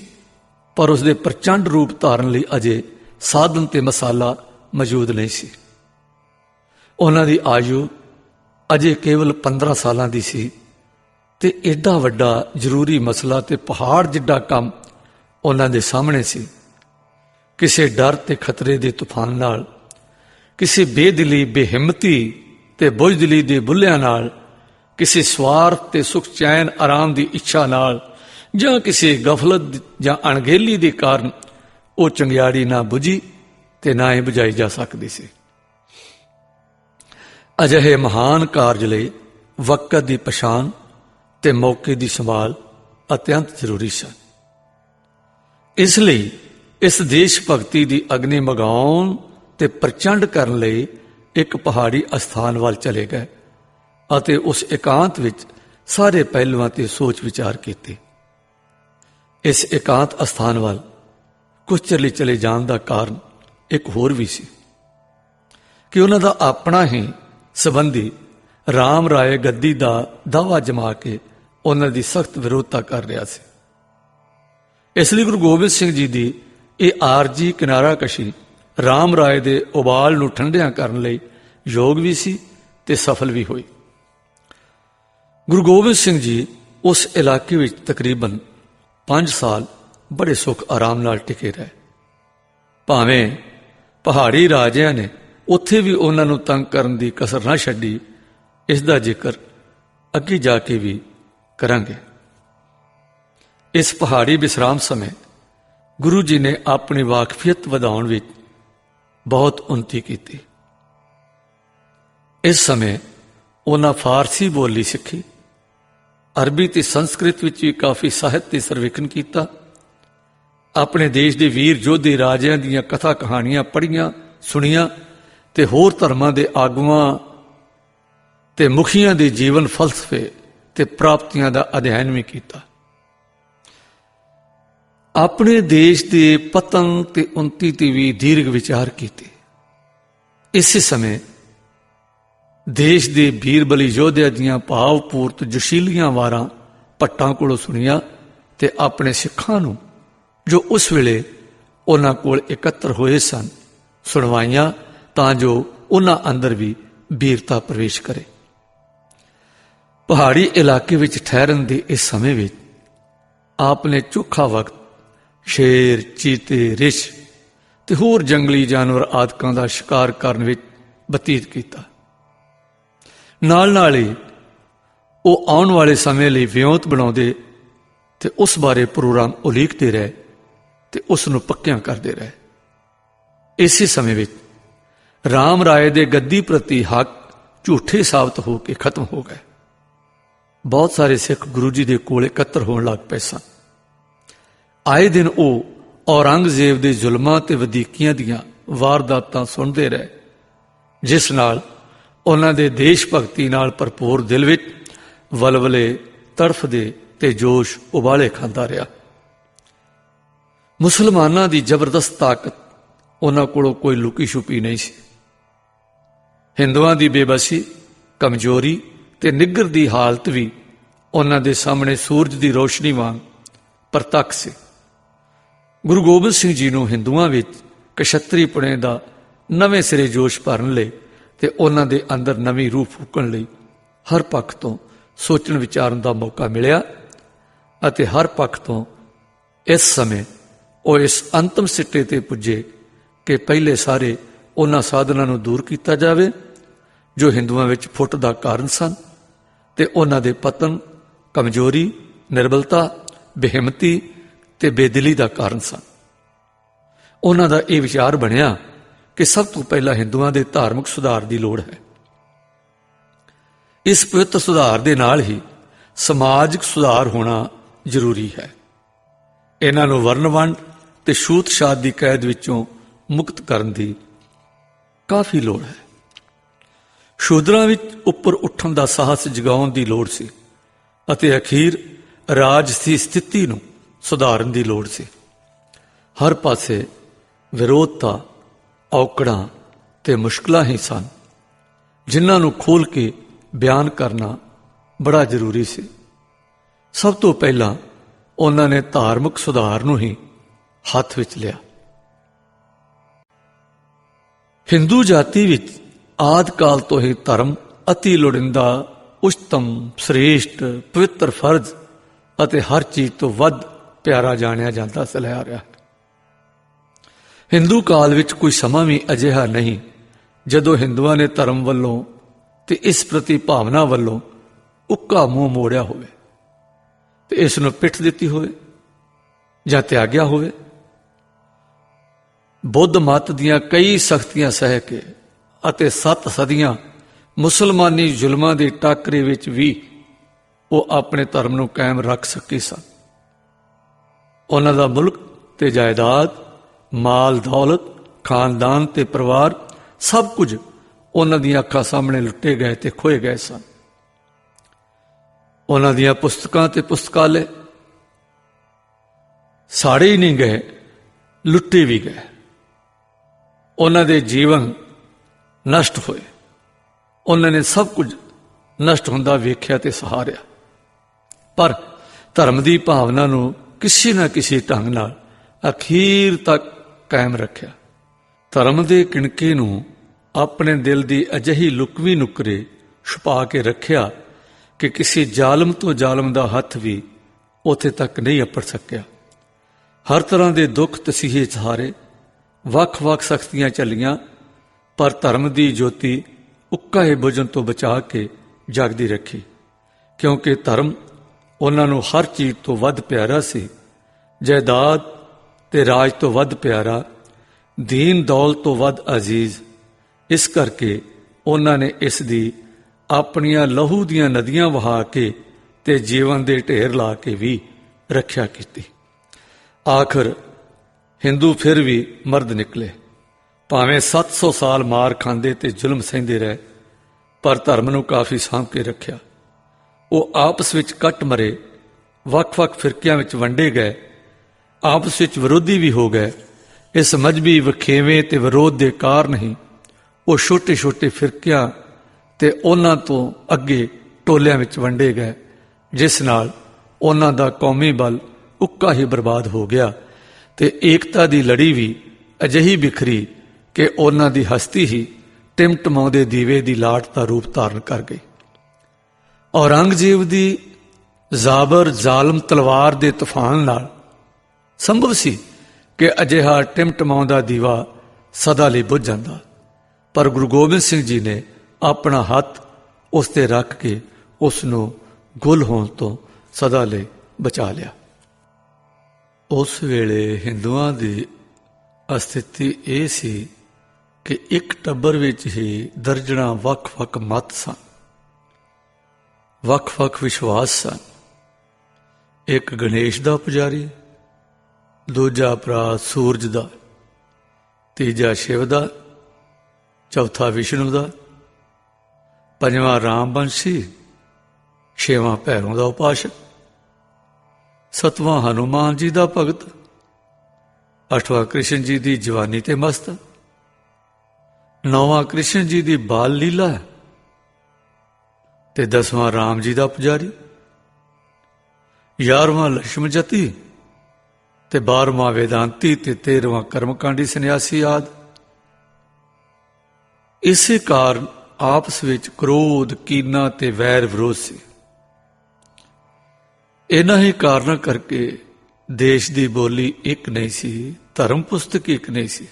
ਪਰ ਉਸ ਦੇ ਪ੍ਰਚੰਡ ਰੂਪ ਧਾਰਨ ਲਈ ਅਜੇ ਸਾਧਨ ਤੇ ਮਸਾਲਾ ਮੌਜੂਦ ਨਹੀਂ ਸੀ। ਉਹਨਾਂ ਦੀ ਆਯੂ ਅਜੇ ਕੇਵਲ 15 ਸਾਲਾਂ ਦੀ ਸੀ ਤੇ ਐਡਾ ਵੱਡਾ ਜ਼ਰੂਰੀ ਮਸਲਾ ਤੇ ਪਹਾੜ ਜਿੱਡਾ ਕੰਮ ਉਹਨਾਂ ਦੇ ਸਾਹਮਣੇ ਸੀ। ਕਿਸੇ ਡਰ ਤੇ ਖਤਰੇ ਦੇ ਤੂਫਾਨ ਨਾਲ, ਕਿਸੇ ਬੇਦਿਲੀ, ਬੇਹਿੰਮਤੀ ਤੇ ਬੁਝਦਿਲੀ ਦੇ ਬੁੱਲਿਆਂ ਨਾਲ, ਕਿਸੇ ਸਵਾਰਥ ਤੇ ਸੁਖ ਚੈਨ ਆਰਾਮ ਦੀ ਇੱਛਾ ਨਾਲ ਜਾਂ ਕਿਸੇ ਗਫਲਤ ਜਾਂ ਅਣਗਹਿਲੀ ਦੇ ਕਾਰਨ ਉਹ ਚੰਗਿਆੜੀ ਨਾ 부ਝੀ ਤੇ ਨਾ ਹੀ ਬੁਝਾਈ ਜਾ ਸਕਦੀ ਸੀ। ਅਜਿਹੇ ਮਹਾਨ ਕਾਰਜ ਲਈ ਵਕਤ ਦੀ ਪਛਾਣ ਤੇ ਮੌਕੇ ਦੀ ਸੰਭਾਲ ਅਤਿਅੰਤ ਜ਼ਰੂਰੀ ਸਨ। ਇਸ ਲਈ ਇਸ ਦੇਸ਼ ਭਗਤੀ ਦੀ ਅਗਨੀ ਮਗਾਉਣ ਤੇ ਪ੍ਰਚੰਡ ਕਰਨ ਲਈ ਇੱਕ ਪਹਾੜੀ ਅਸਥਾਨ ਵੱਲ ਚਲੇ ਗਏ ਅਤੇ ਉਸ ਇਕਾਂਤ ਵਿੱਚ ਸਾਰੇ ਪਹਿਲੂਆਂ ਤੇ ਸੋਚ ਵਿਚਾਰ ਕੀਤੇ। ਇਸ ਇਕਾਂਤ ਅਸਥਾਨ ਵੱਲ ਕੁਝ ਚਿਰ ਲਈ ਚਲੇ ਜਾਣ ਦਾ ਕਾਰਨ ਇੱਕ ਹੋਰ ਵੀ ਸੀ ਕਿ ਉਹਨਾਂ ਦਾ ਆਪਣਾ ਹੀ ਸੰਬੰਧੀ ਰਾਮ ਰਾਏ ਗੱਦੀ ਦਾ ਦਾਵਾ ਜਮਾ ਕੇ ਉਹਨਾਂ ਦੀ ਸਖਤ ਵਿਰੋਧਤਾ ਕਰ ਰਿਹਾ ਸੀ। ਇਸ ਲਈ ਗੁਰੂ ਗੋਬਿੰਦ ਸਿੰਘ ਜੀ ਦੀ ਇਹ ਆਰਜੀ ਕਿਨਾਰਾ ਕਸ਼ੀ ਰਾਮ ਰਾਏ ਦੇ ਉਬਾਲ ਨੂੰ ਠੰਡਿਆਂ ਕਰਨ ਲਈ ਯੋਗ ਵੀ ਸੀ ਤੇ ਸਫਲ ਵੀ ਹੋਈ। ਗੁਰੂ ਗੋਬਿੰਦ ਸਿੰਘ ਜੀ ਉਸ ਇਲਾਕੇ ਵਿੱਚ ਤਕਰੀਬਨ 5 ਸਾਲ ਬੜੇ ਸੁਖ ਆਰਾਮ ਨਾਲ ਟਿਕੇ ਰਹੇ। ਭਾਵੇਂ ਪਹਾੜੀ ਰਾਜਿਆਂ ਨੇ ਉੱਥੇ ਵੀ ਉਹਨਾਂ ਨੂੰ ਤੰਗ ਕਰਨ ਦੀ ਕਸਰ ਨਾ ਛੱਡੀ, ਇਸ ਦਾ ਜ਼ਿਕਰ ਅੱਗੇ ਜਾ ਕੇ ਵੀ ਕਰਾਂਗੇ। ਇਸ ਪਹਾੜੀ ਵਿਸਰਾਮ ਸਮੇਂ ਗੁਰੂ ਜੀ ਨੇ ਆਪਣੀ ਵਾਕਫੀਅਤ ਵਧਾਉਣ ਵਿੱਚ ਬਹੁਤ ਉન્નਤੀ ਕੀਤੀ। ਇਸ ਸਮੇਂ ਉਹਨਾਂ ਫਾਰਸੀ ਬੋਲੀ ਸਿੱਖੀ। ਅਰਬੀ ਤੇ ਸੰਸਕ੍ਰਿਤ ਵਿੱਚ ਵੀ ਕਾਫੀ ਸਾਹਿਤ ਤੇ ਸਰਵੇਖਣ ਕੀਤਾ। ਆਪਣੇ ਦੇਸ਼ ਦੇ ਵੀਰ ਯੋਧੇ ਰਾਜਿਆਂ ਦੀਆਂ ਕਥਾ ਕਹਾਣੀਆਂ ਪੜ੍ਹੀਆਂ, ਸੁਣੀਆਂ ਤੇ ਹੋਰ ਧਰਮਾਂ ਦੇ ਆਗੂਆਂ ਤੇ ਮੁਖੀਆਂ ਦੇ ਜੀਵਨ ਫਲਸਫੇ ਤੇ ਪ੍ਰਾਪਤੀਆਂ ਦਾ ਅਧਿਐਨ ਵੀ ਕੀਤਾ। ਆਪਣੇ ਦੇਸ਼ ਦੇ ਪਤਨ ਤੇ ਉન્નਤੀ ਤੇ ਵੀ ਦੀਰਘ ਵਿਚਾਰ ਕੀਤੇ। ਇਸੇ ਸਮੇਂ ਦੇਸ਼ ਦੇ ਬੀਰਬਲੀ ਯੋਧਿਆਂ ਦੀਆਂ ਭਾਵਪੂਰਤ ਜਸ਼ੀਲੀਆਂ ਵਾਰਾਂ ਪੱਟਾਂ ਕੋਲੋਂ ਸੁਣੀਆਂ ਤੇ ਆਪਣੇ ਸਿੱਖਾਂ ਨੂੰ ਜੋ ਉਸ ਵੇਲੇ ਉਹਨਾਂ ਕੋਲ ਇਕੱਤਰ ਹੋਏ ਸਨ, ਸੁਣਵਾਈਆਂ ਤਾਂ ਜੋ ਉਹਨਾਂ ਅੰਦਰ ਵੀ ਬੀਰਤਾ ਪ੍ਰਵੇਸ਼ ਕਰੇ। ਪਹਾੜੀ ਇਲਾਕੇ ਵਿੱਚ ਠਹਿਰਨ ਦੇ ਇਸ ਸਮੇਂ ਵਿੱਚ ਆਪ ਨੇ ਚੋਖਾ ਵਕਤ ਸ਼ੇਰ, ਚੀਤੇ, ਰਿਛ ਤੇ ਹੋਰ ਜੰਗਲੀ ਜਾਨਵਰ ਆਦਿਕਾਂ ਦਾ ਸ਼ਿਕਾਰ ਕਰਨ ਵਿੱਚ ਬਤੀਤ ਕੀਤਾ। ਨਾਲ ਨਾਲ ਹੀ ਉਹ ਆਉਣ ਵਾਲੇ ਸਮੇਂ ਲਈ ਵਿਉਂਤ ਬਣਾਉਂਦੇ ਤੇ ਉਸ ਬਾਰੇ ਪ੍ਰੋਗਰਾਮ ਉਲੀਕਦੇ ਰਹੇ। ਤੇ ਉਸ ਨੂੰ ਪੱਕਿਆਂ ਕਰਦੇ ਰਹੇ। ਇਸੇ ਸਮੇਂ ਵਿੱਚ ਰਾਮ ਰਾਏ ਦੇ ਗੱਦੀ ਪ੍ਰਤੀ ਹੱਕ ਝੂਠੇ ਸਾਬਤ ਹੋ ਕੇ ਖਤਮ ਹੋ ਗਏ। ਬਹੁਤ ਸਾਰੇ ਸਿੱਖ ਗੁਰੂ ਜੀ ਦੇ ਕੋਲ ਇਕੱਤਰ ਹੋਣ ਲੱਗ ਪਏ ਸਨ। ਆਏ ਦਿਨ ਉਹ ਔਰੰਗਜ਼ੇਬ ਦੇ ਜ਼ੁਲਮਾਂ ਤੇ ਵਧੀਕੀਆਂ ਦੀਆਂ ਵਾਰਦਾਤਾਂ ਸੁਣਦੇ ਰਹੇ, ਜਿਸ ਨਾਲ ਉਹਨਾਂ ਦੇ ਦੇਸ਼ ਭਗਤੀ ਨਾਲ ਭਰਪੂਰ ਦਿਲ ਵਿੱਚ ਵਲਵਲੇ ਤੜਫਦੇ ਤੇ ਜੋਸ਼ ਉਬਾਲੇ ਖਾਂਦਾ ਰਿਹਾ। ਮੁਸਲਮਾਨਾਂ ਦੀ ਜ਼ਬਰਦਸਤ ਤਾਕਤ ਉਹਨਾਂ ਕੋਲੋਂ ਕੋਈ ਲੁਕੀ ਛੁਪੀ ਨਹੀਂ ਸੀ। ਹਿੰਦੂਆਂ ਦੀ ਬੇਬਸੀ, ਕਮਜ਼ੋਰੀ ਤੇ ਨਿੱਗਰ ਦੀ ਹਾਲਤ ਵੀ ਉਹਨਾਂ ਦੇ ਸਾਹਮਣੇ ਸੂਰਜ ਦੀ ਰੋਸ਼ਨੀ ਵਾਂਗ ਪ੍ਰਤੱਖ ਸੀ। ਗੁਰੂ ਗੋਬਿੰਦ ਸਿੰਘ ਜੀ ਨੂੰ ਹਿੰਦੂਆਂ ਵਿੱਚ ਕਸ਼ਤਰੀਪੁਣੇ ਦਾ ਨਵੇਂ ਸਿਰੇ ਜੋਸ਼ ਭਰਨ ਲਈ ਤੇ ਉਹਨਾਂ ਦੇ ਅੰਦਰ ਨਵੀਂ ਰੂਹ ਫੂਕਣ ਲਈ ਹਰ ਪੱਖ ਤੋਂ ਸੋਚਣ ਵਿਚਾਰਨ ਦਾ ਮੌਕਾ ਮਿਲਿਆ ਅਤੇ ਹਰ ਪੱਖ ਤੋਂ ਇਸ ਸਮੇਂ ਉਹ ਇਸ ਅੰਤਮ ਸਿੱਟੇ ਤੇ ਪੁੱਜੇ ਕਿ ਪਹਿਲੇ ਸਾਰੇ ਉਹਨਾਂ ਸਾਧਨਾਂ ਨੂੰ ਦੂਰ ਕੀਤਾ ਜਾਵੇ, ਜੋ ਹਿੰਦੂਆਂ ਵਿੱਚ ਫੁੱਟ ਦਾ ਕਾਰਨ ਸਨ ਤੇ ਉਹਨਾਂ ਦੇ ਪਤਨ ਕਮਜ਼ੋਰੀ, ਨਿਰਬਲਤਾ, ਬੇਹਿੰਮਤੀ ਤੇ ਬੇਦਿਲੀ ਦਾ ਕਾਰਨ ਸਨ। ਉਹਨਾਂ ਦਾ ਇਹ ਵਿਚਾਰ ਬਣਿਆ ਕਿ ਸਭ ਤੋਂ ਪਹਿਲਾਂ ਹਿੰਦੂਆਂ ਦੇ ਧਾਰਮਿਕ ਸੁਧਾਰ ਦੀ ਲੋੜ ਹੈ। ਇਸ ਪਵਿੱਤਰ ਸੁਧਾਰ ਦੇ ਨਾਲ ਹੀ ਸਮਾਜਿਕ ਸੁਧਾਰ ਹੋਣਾ ਜ਼ਰੂਰੀ ਹੈ। ਇਹਨਾਂ ਨੂੰ ਵਰਨ ਵੰਡ ਤੇ ਛੂਤ ਛਾਤ ਦੀ ਕੈਦ ਵਿੱਚੋਂ ਮੁਕਤ ਕਰਨ ਦੀ ਕਾਫੀ ਲੋੜ ਹੈ। ਸ਼ੂਦਰਾਂ ਵਿੱਚ ਉੱਪਰ ਉੱਠਣ ਦਾ ਸਾਹਸ ਜਗਾਉਣ ਦੀ ਲੋੜ ਸੀ ਅਤੇ ਅਖੀਰ ਰਾਜ ਦੀ ਸਥਿਤੀ ਨੂੰ ਸੁਧਾਰਨ ਦੀ ਲੋੜ ਸੀ। ਹਰ ਪਾਸੇ ਵਿਰੋਧਤਾ, ਔਕੜਾਂ ਤੇ ਮੁਸ਼ਕਲਾਂ ਹੀ ਸਨ, ਜਿਨ੍ਹਾਂ ਨੂੰ ਖੋਲ ਕੇ ਬਿਆਨ ਕਰਨਾ ਬੜਾ ਜ਼ਰੂਰੀ ਸੀ। ਸਭ ਤੋਂ ਪਹਿਲਾਂ ਉਹਨਾਂ ਨੇ ਧਾਰਮਿਕ ਸੁਧਾਰ ਨੂੰ ਹੀ ਹੱਥ ਵਿੱਚ ਲਿਆ। ਹਿੰਦੂ ਜਾਤੀ ਵਿੱਚ ਆਦ ਕਾਲ ਤੋਂ ਹੀ ਧਰਮ ਅਤੀ ਲੋੜਿੰਦਾ ਉਸ਼ਤਮ ਸ੍ਰੇਸ਼ਟ, ਪਵਿੱਤਰ ਫਰਜ਼ ਅਤੇ ਹਰ ਚੀਜ਼ ਤੋਂ ਵੱਧ ਪਿਆਰਾ ਜਾਣਿਆ ਜਾਂਦਾ ਚਲਿਆ ਰਿਹਾ ਹਿੰਦੂ ਕਾਲ ਵਿੱਚ ਕੋਈ ਸਮਾਂ ਵੀ ਅਜਿਹਾ ਨਹੀਂ, ਜਦੋਂ ਹਿੰਦੂਆਂ ਨੇ ਧਰਮ ਵੱਲੋਂ ਤੇ ਇਸ ਪ੍ਰਤੀ ਭਾਵਨਾ ਵੱਲੋਂ ਉੱਕਾ ਮੂੰਹ ਮੋੜਿਆ ਹੋਵੇ ਤੇ ਇਸ ਨੂੰ ਪਿੱਠ ਦਿੱਤੀ ਹੋਵੇ ਜਾਂ ਤਿਆਗਿਆ ਹੋਵੇ। ਬੁੱਧ ਮਤ ਦੀਆਂ ਕਈ ਸਖਤੀਆਂ ਸਹਿ ਕੇ ਅਤੇ ਸੱਤ ਸਦੀਆਂ ਮੁਸਲਮਾਨੀ ਜ਼ੁਲਮਾਂ ਦੇ ਟਾਕਰੇ ਵਿੱਚ ਵੀ ਉਹ ਆਪਣੇ ਧਰਮ ਨੂੰ ਕਾਇਮ ਰੱਖ ਸਕੇ ਸਨ। ਉਹਨਾਂ ਦਾ ਮੁਲਕ ਤੇ ਜਾਇਦਾਦ, ਮਾਲ ਦੌਲਤ, ਖਾਨਦਾਨ ਤੇ ਪਰਿਵਾਰ ਸਭ ਕੁਝ ਉਹਨਾਂ ਦੀਆਂ ਅੱਖਾਂ ਸਾਹਮਣੇ ਲੁੱਟੇ ਗਏ ਤੇ ਖੋਏ ਗਏ ਸਨ। ਉਹਨਾਂ ਦੀਆਂ ਪੁਸਤਕਾਂ ਤੇ ਪੁਸਤਕਾਲੇ ਸਾੜੇ ਹੀ ਨਹੀਂ ਗਏ, ਲੁੱਟੇ ਵੀ ਗਏ। ਉਹਨਾਂ ਦੇ ਜੀਵਨ ਨਸ਼ਟ ਹੋਏ। ਉਹਨਾਂ ਨੇ ਸਭ ਕੁਝ ਨਸ਼ਟ ਹੁੰਦਾ ਵੇਖਿਆ ਤੇ ਸਹਾਰਿਆ। ਪਰ ਧਰਮ ਦੀ ਭਾਵਨਾ ਨੂੰ ਕਿਸੇ ਨਾ ਕਿਸੇ ਢੰਗ ਨਾਲ ਅਖੀਰ ਤੱਕ ਕਾਇਮ ਰੱਖਿਆ। ਧਰਮ ਦੇ ਕਿਣਕੇ ਨੂੰ ਆਪਣੇ ਦਿਲ ਦੀ ਅਜਿਹੀ ਲੁਕਵੀਂ ਨੁਕਰੇ ਛੁਪਾ ਕੇ ਰੱਖਿਆ ਕਿ ਕਿਸੇ ਜ਼ਾਲਮ ਤੋਂ ਜ਼ਾਲਮ ਦਾ ਹੱਥ ਵੀ ਉੱਥੇ ਤੱਕ ਨਹੀਂ ਅਪੜ ਸਕਿਆ। ਹਰ ਤਰ੍ਹਾਂ ਦੇ ਦੁੱਖ ਤਸੀਹੇ ਸਹਾਰੇ ਵੱਖ-ਵੱਖ ਸਖਤੀਆਂ ਚੱਲੀਆਂ, ਪਰ ਧਰਮ ਦੀ ਜੋਤੀ ਉੱਕਾ ਹੀ ਬੁਝਣ ਤੋਂ ਬਚਾ ਕੇ ਜਗਦੀ ਰੱਖੀ, ਕਿਉਂਕਿ ਧਰਮ ਉਹਨਾਂ ਨੂੰ ਹਰ ਚੀਜ਼ ਤੋਂ ਵੱਧ ਪਿਆਰਾ ਸੀ। ਜਾਇਦਾਦ ਤੇ ਰਾਜ ਤੋਂ ਵੱਧ ਪਿਆਰਾ, ਦੀਨ ਦੌਲਤ ਤੋਂ ਵੱਧ ਅਜ਼ੀਜ਼, ਇਸ ਕਰਕੇ ਉਹਨਾਂ ਨੇ ਇਸ ਦੀ ਆਪਣੀਆਂ ਲਹੂ ਦੀਆਂ ਨਦੀਆਂ ਵਹਾ ਕੇ ਤੇ ਜੀਵਨ ਦੇ ਢੇਰ ਲਾ ਕੇ ਵੀ ਰੱਖਿਆ ਕੀਤੀ। ਆਖਰ ਹਿੰਦੂ ਫਿਰ ਵੀ ਮਰਦ ਨਿਕਲੇ। ਭਾਵੇਂ 700 ਸਾਲ ਮਾਰ ਖਾਂਦੇ ਤੇ ਜ਼ੁਲਮ ਸਹਿੰਦੇ ਰਹੇ, ਪਰ ਧਰਮ ਨੂੰ ਕਾਫੀ ਸਾਂਭ ਕੇ ਰੱਖਿਆ। ਉਹ ਆਪਸ ਵਿੱਚ ਕੱਟ ਮਰੇ, ਵੱਖ-ਵੱਖ ਫਿਰਕਿਆਂ ਵਿੱਚ ਵੰਡੇ ਗਏ, ਆਪਸ ਵਿੱਚ ਵਿਰੋਧੀ ਵੀ ਹੋ ਗਏ। ਇਸ ਮਜਬੀ ਵਖੇਵੇਂ ਤੇ ਵਿਰੋਧ ਦੇ ਕਾਰਨ ਹੀ ਉਹ ਛੋਟੇ-ਛੋਟੇ ਫਿਰਕਿਆਂ ਤੇ ਉਹਨਾਂ ਤੋਂ ਅੱਗੇ ਟੋਲਿਆਂ ਵਿੱਚ ਵੰਡੇ ਗਏ, ਜਿਸ ਨਾਲ ਉਹਨਾਂ ਦਾ ਕੌਮੀ ਬਲ ਉੱਕਾ ਹੀ ਬਰਬਾਦ ਹੋ ਗਿਆ। ਤੇ ਏਕਤਾ ਦੀ ਲੜੀ ਵੀ ਅਜਿਹੀ ਬਿਖਰੀ ਕਿ ਉਹਨਾਂ ਦੀ ਹਸਤੀ ਹੀ ਟਿਮਟਮਾਉਂਦੇ ਦੀਵੇ ਦੀ ਲਾਟ ਦਾ ਰੂਪ ਧਾਰਨ ਕਰ ਗਈ। ਔਰੰਗਜ਼ੇਬ ਦੀ ਜ਼ਾਬਰ ਜ਼ਾਲਮ ਤਲਵਾਰ ਦੇ ਤੂਫਾਨ ਨਾਲ ਸੰਭਵ ਸੀ ਕਿ ਅਜਿਹਾ ਟਿਮਟਮਾਉਂਦਾ ਦੀਵਾ ਸਦਾ ਲਈ ਬੁੱਝ ਜਾਂਦਾ, ਪਰ ਗੁਰੂ ਗੋਬਿੰਦ ਸਿੰਘ ਜੀ ਨੇ ਆਪਣਾ ਹੱਥ ਉਸ ਤੇ ਰੱਖ ਕੇ ਉਸ ਨੂੰ ਗੁੱਲ ਹੋਣ ਤੋਂ ਸਦਾ ਲਈ ਬਚਾ ਲਿਆ। ਉਸ ਵੇਲੇ ਹਿੰਦੂਆਂ ਦੀ ਅਸਥਿਤੀ ਇਹ ਸੀ ਕਿ ਇੱਕ ਟੱਬਰ ਵਿੱਚ ਹੀ ਦਰਜਣਾ ਵੱਖ-ਵੱਖ ਮਤ ਸਨ, ਵੱਖ-ਵੱਖ ਵਿਸ਼ਵਾਸ ਸਨ। ਇੱਕ ਗਣੇਸ਼ ਦਾ ਪੁਜਾਰੀ, ਦੂਜਾ ਭਰਾ ਸੂਰਜ ਦਾ, ਤੀਜਾ ਸ਼ਿਵ ਦਾ, ਚੌਥਾ ਵਿਸ਼ਨੂੰ ਦਾ, ਪੰਜਵਾਂ ਰਾਮਵੰਸ਼ੀ ਛੇਵਾਂ ਭੈਰੋਂ ਦਾ ਉਪਾਸ਼ਕ। ਸਤਵਾਂ ਹਨੂਮਾਨ ਜੀ ਦਾ ਭਗਤ। ਅਠਵਾਂ ਕ੍ਰਿਸ਼ਨ ਜੀ ਦੀ ਜਵਾਨੀ ਤੇ ਮਸਤ। ਨੌਵਾਂ ਕ੍ਰਿਸ਼ਨ ਜੀ ਦੀ ਬਾਲ ਲੀਲਾ ਤੇ ਦਸਵਾਂ ਰਾਮ ਜੀ ਦਾ ਪੁਜਾਰੀ। 11ਵਾਂ ਲక్ష్ਮਣ ਜਤੀ ਤੇ 12ਵਾਂ ਵੇਦਾਂਤੀ ਤੇ 13ਵਾਂ ਕਰਮਕਾਂਡੀ ਸੰਨਿਆਸੀ ਆਦ। ਇਸੇ ਕਾਰਨ ਆਪਸ ਵਿੱਚ ਕ੍ਰੋਧ, ਕੀਨਾ ਤੇ ਵੈਰ ਵਿਰੋਧ ਸੀ। ਇਹਨਾਂ ਹੀ ਕਾਰਨਾਂ ਕਰਕੇ ਦੇਸ਼ ਦੀ ਬੋਲੀ ਇੱਕ ਨਹੀਂ ਸੀ, ਧਰਮ ਪੁਸਤਕ ਇੱਕ ਨਹੀਂ ਸੀ।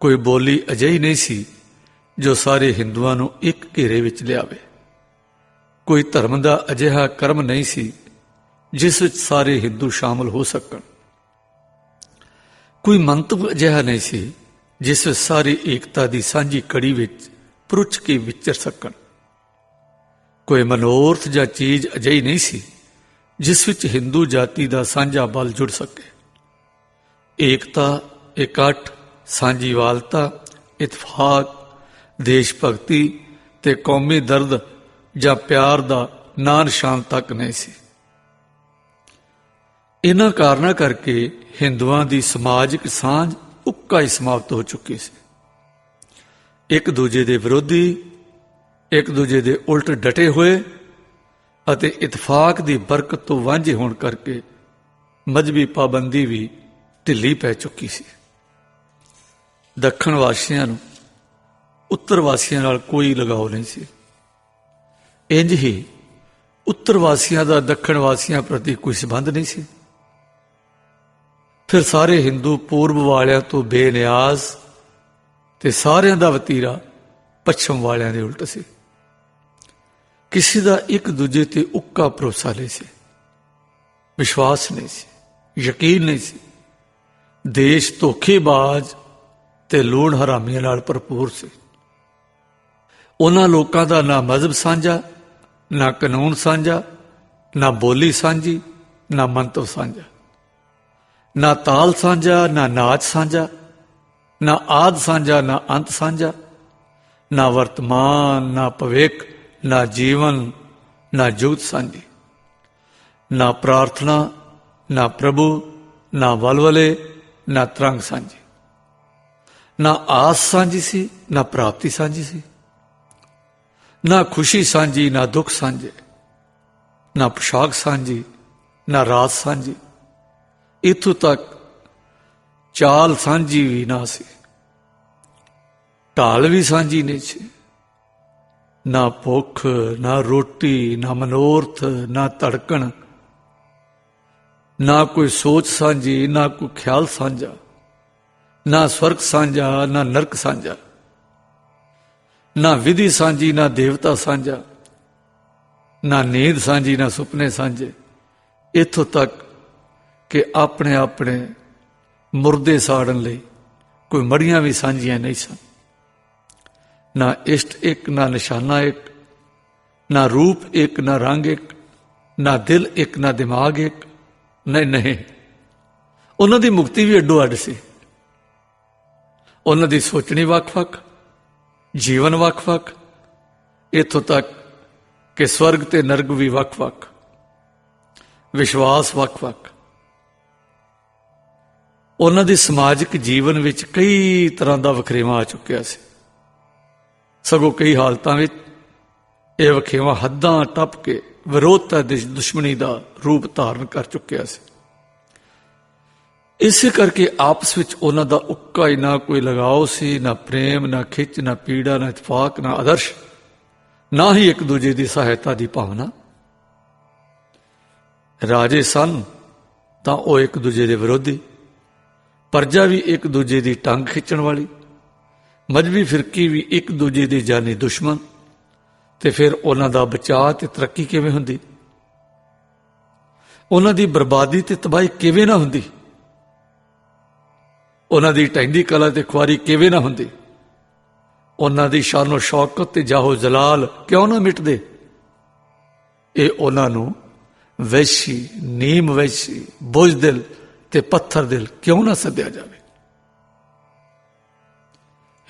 ਕੋਈ ਬੋਲੀ ਅਜਿਹੀ ਨਹੀਂ ਸੀ ਜੋ ਸਾਰੇ ਹਿੰਦੂਆਂ ਨੂੰ ਇੱਕ ਘੇਰੇ ਵਿੱਚ ਲਿਆਵੇ। ਕੋਈ ਧਰਮ ਦਾ ਅਜਿਹਾ ਕਰਮ ਨਹੀਂ ਸੀ ਜਿਸ ਵਿੱਚ ਸਾਰੇ ਹਿੰਦੂ ਸ਼ਾਮਲ ਹੋ ਸਕਣ। ਕੋਈ ਮੰਤਵ ਅਜਿਹਾ ਨਹੀਂ ਸੀ ਜਿਸ ਵਿੱਚ ਸਾਰੀ ਏਕਤਾ ਦੀ ਸਾਂਝੀ ਕੜੀ ਵਿੱਚ ਪਰੁੱਚ ਕੇ ਵਿਚਰ ਸਕਣ। ਕੋਈ ਮਨੋਰਥ ਜਾਂ ਚੀਜ਼ ਅਜਿਹੀ ਨਹੀਂ ਸੀ ਜਿਸ ਵਿੱਚ ਹਿੰਦੂ ਜਾਤੀ ਦਾ ਸਾਂਝਾ ਬਲ ਜੁੜ ਸਕੇ। ਏਕਤਾ, ਇਕੱਠ, ਸਾਂਝੀਵਾਲਤਾ, ਇਤਫਾਕ, ਦੇਸ਼ ਭਗਤੀ ਤੇ ਕੌਮੀ ਦਰਦ ਜਾਂ ਪਿਆਰ ਦਾ ਨਾਂ ਨਿਸ਼ਾਨ ਤੱਕ ਨਹੀਂ ਸੀ। ਇਹਨਾਂ ਕਾਰਨਾਂ ਕਰਕੇ ਹਿੰਦੂਆਂ ਦੀ ਸਮਾਜਿਕ ਸਾਂਝ ਉੱਕਾ ਹੀ ਸਮਾਪਤ ਹੋ ਚੁੱਕੀ ਸੀ। ਇੱਕ ਦੂਜੇ ਦੇ ਵਿਰੋਧੀ, ਇੱਕ ਦੂਜੇ ਦੇ ਉਲਟ ਡਟੇ ਹੋਏ ਅਤੇ ਇਤਫਾਕ ਦੀ ਬਰਕਤ ਤੋਂ ਵਾਂਝੇ ਹੋਣ ਕਰਕੇ ਮਜਬੀ ਪਾਬੰਦੀ ਵੀ ਢਿੱਲੀ ਪੈ ਚੁੱਕੀ ਸੀ। ਦੱਖਣ ਵਾਸੀਆਂ ਨੂੰ ਉੱਤਰ ਵਾਸੀਆਂ ਨਾਲ ਕੋਈ ਲਗਾਓ ਨਹੀਂ ਸੀ। ਇੰਜ ਹੀ ਉੱਤਰ ਵਾਸੀਆਂ ਦਾ ਦੱਖਣ ਵਾਸੀਆਂ ਪ੍ਰਤੀ ਕੋਈ ਸਬੰਧ ਨਹੀਂ ਸੀ। ਫਿਰ ਸਾਰੇ ਹਿੰਦੂ ਪੂਰਬ ਵਾਲਿਆਂ ਤੋਂ ਬੇਨਿਆਜ਼ ਤੇ ਸਾਰਿਆਂ ਦਾ ਵਤੀਰਾ ਪੱਛਮ ਵਾਲਿਆਂ ਦੇ ਉਲਟ ਸੀ। ਕਿਸੇ ਦਾ ਇੱਕ ਦੂਜੇ ਤੇ ਉੱਕਾ ਭਰੋਸਾ ਨਹੀਂ ਸੀ ਵਿਸ਼ਵਾਸ ਨਹੀਂ ਸੀ ਯਕੀਨ ਨਹੀਂ ਸੀ ਦੇਸ਼ ਧੋਖੇਬਾਜ਼ ਤੇ ਲੋੜ ਹਰਾਮੀਆਂ ਨਾਲ ਭਰਪੂਰ ਸੀ ਉਹਨਾਂ ਲੋਕਾਂ ਦਾ ਨਾ ਮਜ਼ਹਬ ਸਾਂਝਾ ਨਾ ਕਾਨੂੰਨ ਸਾਂਝਾ ਨਾ ਬੋਲੀ ਸਾਂਝੀ ਨਾ ਮੰਤਵ ਸਾਂਝਾ ਨਾ ਤਾਲ ਸਾਂਝਾ ਨਾ ਨਾਚ ਸਾਂਝਾ ਨਾ ਆਦ ਸਾਂਝਾ ਨਾ ਅੰਤ ਸਾਂਝਾ ਨਾ ਵਰਤਮਾਨ ਨਾ ਭਵਿੱਖ ਨਾ ਜੀਵਨ, ਨਾ ਜੁਗਤ ਸਾਂਝੀ। ਨਾ ਪ੍ਰਾਰਥਨਾ, ਨਾ ਪ੍ਰਭੂ, ਨਾ ਵਲਵਲੇ, ਨਾ ਤਰੰਗ ਸਾਂਝੀ। ਨਾ ਆਸ ਸਾਂਝੀ ਸੀ, ਨਾ ਪ੍ਰਾਪਤੀ ਸਾਂਝੀ ਸੀ। ਨਾ ਖੁਸ਼ੀ ਸਾਂਝੀ, ਨਾ ਦੁੱਖ ਸਾਂਝੇ। ਨਾ ਪੁਸ਼ਾਕ ਸਾਂਝੀ, ਨਾ ਰਾਤ ਸਾਂਝੀ। ਇਥੋਂ ਤੱਕ ਚਾਲ ਸਾਂਝੀ ਵੀ ਨਾ ਸੀ। ਢਾਲ ਵੀ ਸਾਂਝੀ ਨਹੀਂ ਸੀ। ਨਾ ਭੁੱਖ, ਨਾ ਰੋਟੀ, ਨਾ ਮਨੋਰਥ, ਨਾ ਧੜਕਣ। ਨਾ ਕੋਈ ਸੋਚ ਸਾਂਝੀ, ਨਾ ਕੋਈ ਖਿਆਲ ਸਾਂਝਾ। ਨਾ ਸਵਰਗ ਸਾਂਝਾ, ਨਾ ਨਰਕ ਸਾਂਝਾ। ਨਾ ਵਿਧੀ ਸਾਂਝੀ, ਨਾ ਦੇਵਤਾ ਸਾਂਝਾ। ਨਾ ਨੀਂਦ ਸਾਂਝੀ, ਨਾ ਸੁਪਨੇ ਸਾਂਝੇ। ਇੱਥੋਂ ਤੱਕ ਕਿ ਆਪਣੇ ਆਪਣੇ ਮੁਰਦੇ ਸਾੜਨ ਲਈ ਕੋਈ ਮੜੀਆਂ ਵੀ ਸਾਂਝੀਆਂ ਨਹੀਂ ਸਨ। ਨਾ ਇਸ਼ਟ ਇੱਕ, ਨਾ ਨਿਸ਼ਾਨਾ ਇੱਕ, ਨਾ ਰੂਪ ਇੱਕ, ਨਾ ਰੰਗ ਇੱਕ, ਨਾ ਦਿਲ ਇੱਕ, ਨਾ ਦਿਮਾਗ ਇੱਕ, ਨਹੀਂ ਨਹੀਂ। ਉਹਨਾਂ ਦੀ ਮੁਕਤੀ ਵੀ ਅੱਡੋ ਅੱਡ ਸੀ। ਉਹਨਾਂ ਦੀ ਸੋਚਣੀ ਵੱਖ-ਵੱਖ, ਜੀਵਨ ਵੱਖ-ਵੱਖ, ਇੱਥੋਂ ਤੱਕ ਕਿ ਸਵਰਗ ਤੇ ਨਰਕ ਵੀ ਵੱਖ-ਵੱਖ, ਵਿਸ਼ਵਾਸ ਵੱਖ-ਵੱਖ। ਉਹਨਾਂ ਦੇ ਸਮਾਜਿਕ ਜੀਵਨ ਵਿੱਚ ਕਈ ਤਰ੍ਹਾਂ ਦਾ ਵਖਰੇਵਾ ਆ ਚੁੱਕਿਆ ਸੀ। ਸਗੋਂ ਕਈ ਹਾਲਤਾਂ ਵਿੱਚ ਇਹ ਵਖੇਵਾ ਹੱਦਾਂ ਟੱਪ ਕੇ ਵਿਰੋਧਤਾ ਦੇ ਦੁਸ਼ਮਣੀ ਦਾ ਰੂਪ ਧਾਰਨ ਕਰ ਚੁੱਕਿਆ ਸੀ। ਇਸੇ ਕਰਕੇ ਆਪਸ ਵਿੱਚ ਉਹਨਾਂ ਦਾ ਉੱਕਾ ਹੀ ਨਾ ਕੋਈ ਲਗਾਓ ਸੀ, ਨਾ ਪ੍ਰੇਮ, ਨਾ ਖਿੱਚ, ਨਾ ਪੀੜਾ, ਨਾ ਇਤਫਾਕ, ਨਾ ਆਦਰਸ਼, ਨਾ ਹੀ ਇੱਕ ਦੂਜੇ ਦੀ ਸਹਾਇਤਾ ਦੀ ਭਾਵਨਾ। ਰਾਜੇ ਸਨ ਤਾਂ ਉਹ ਇੱਕ ਦੂਜੇ ਦੇ ਵਿਰੋਧੀ, ਪਰਜਾ ਵੀ ਇੱਕ ਦੂਜੇ ਦੀ ਟੰਗ ਖਿੱਚਣ ਵਾਲੀ ਮਜਬੀ ਫਿਰਕੀ ਵੀ ਇੱਕ ਦੂਜੇ ਦੇ ਜਾਨੀ ਦੁਸ਼ਮਣ। ਤੇ ਫਿਰ ਉਹਨਾਂ ਦਾ ਬਚਾਅ ਤੇ ਤਰੱਕੀ ਕਿਵੇਂ ਹੁੰਦੀ? ਉਹਨਾਂ ਦੀ ਬਰਬਾਦੀ ਤੇ ਤਬਾਹੀ ਕਿਵੇਂ ਨਾ ਹੁੰਦੀ? ਉਹਨਾਂ ਦੀ ਟੈਂਦੀ ਕਲਾ ਤੇ ਖੁਆਰੀ ਕਿਵੇਂ ਨਾ ਹੁੰਦੀ? ਉਹਨਾਂ ਦੀ ਸ਼ਾਨੋ ਸ਼ੌਕਤ ਤੇ ਜਾਹੋ ਜਲਾਲ ਕਿਉਂ ਨਾ ਮਿਟਦੇ? ਇਹ ਉਹਨਾਂ ਨੂੰ ਵੈਸ਼ੀ, ਨੀਮ ਵੈਸ਼ੀ, ਬੁਝਦਿਲ ਤੇ ਪੱਥਰ ਦਿਲ ਕਿਉਂ ਨਾ ਸੱਦਿਆ ਜਾਵੇ?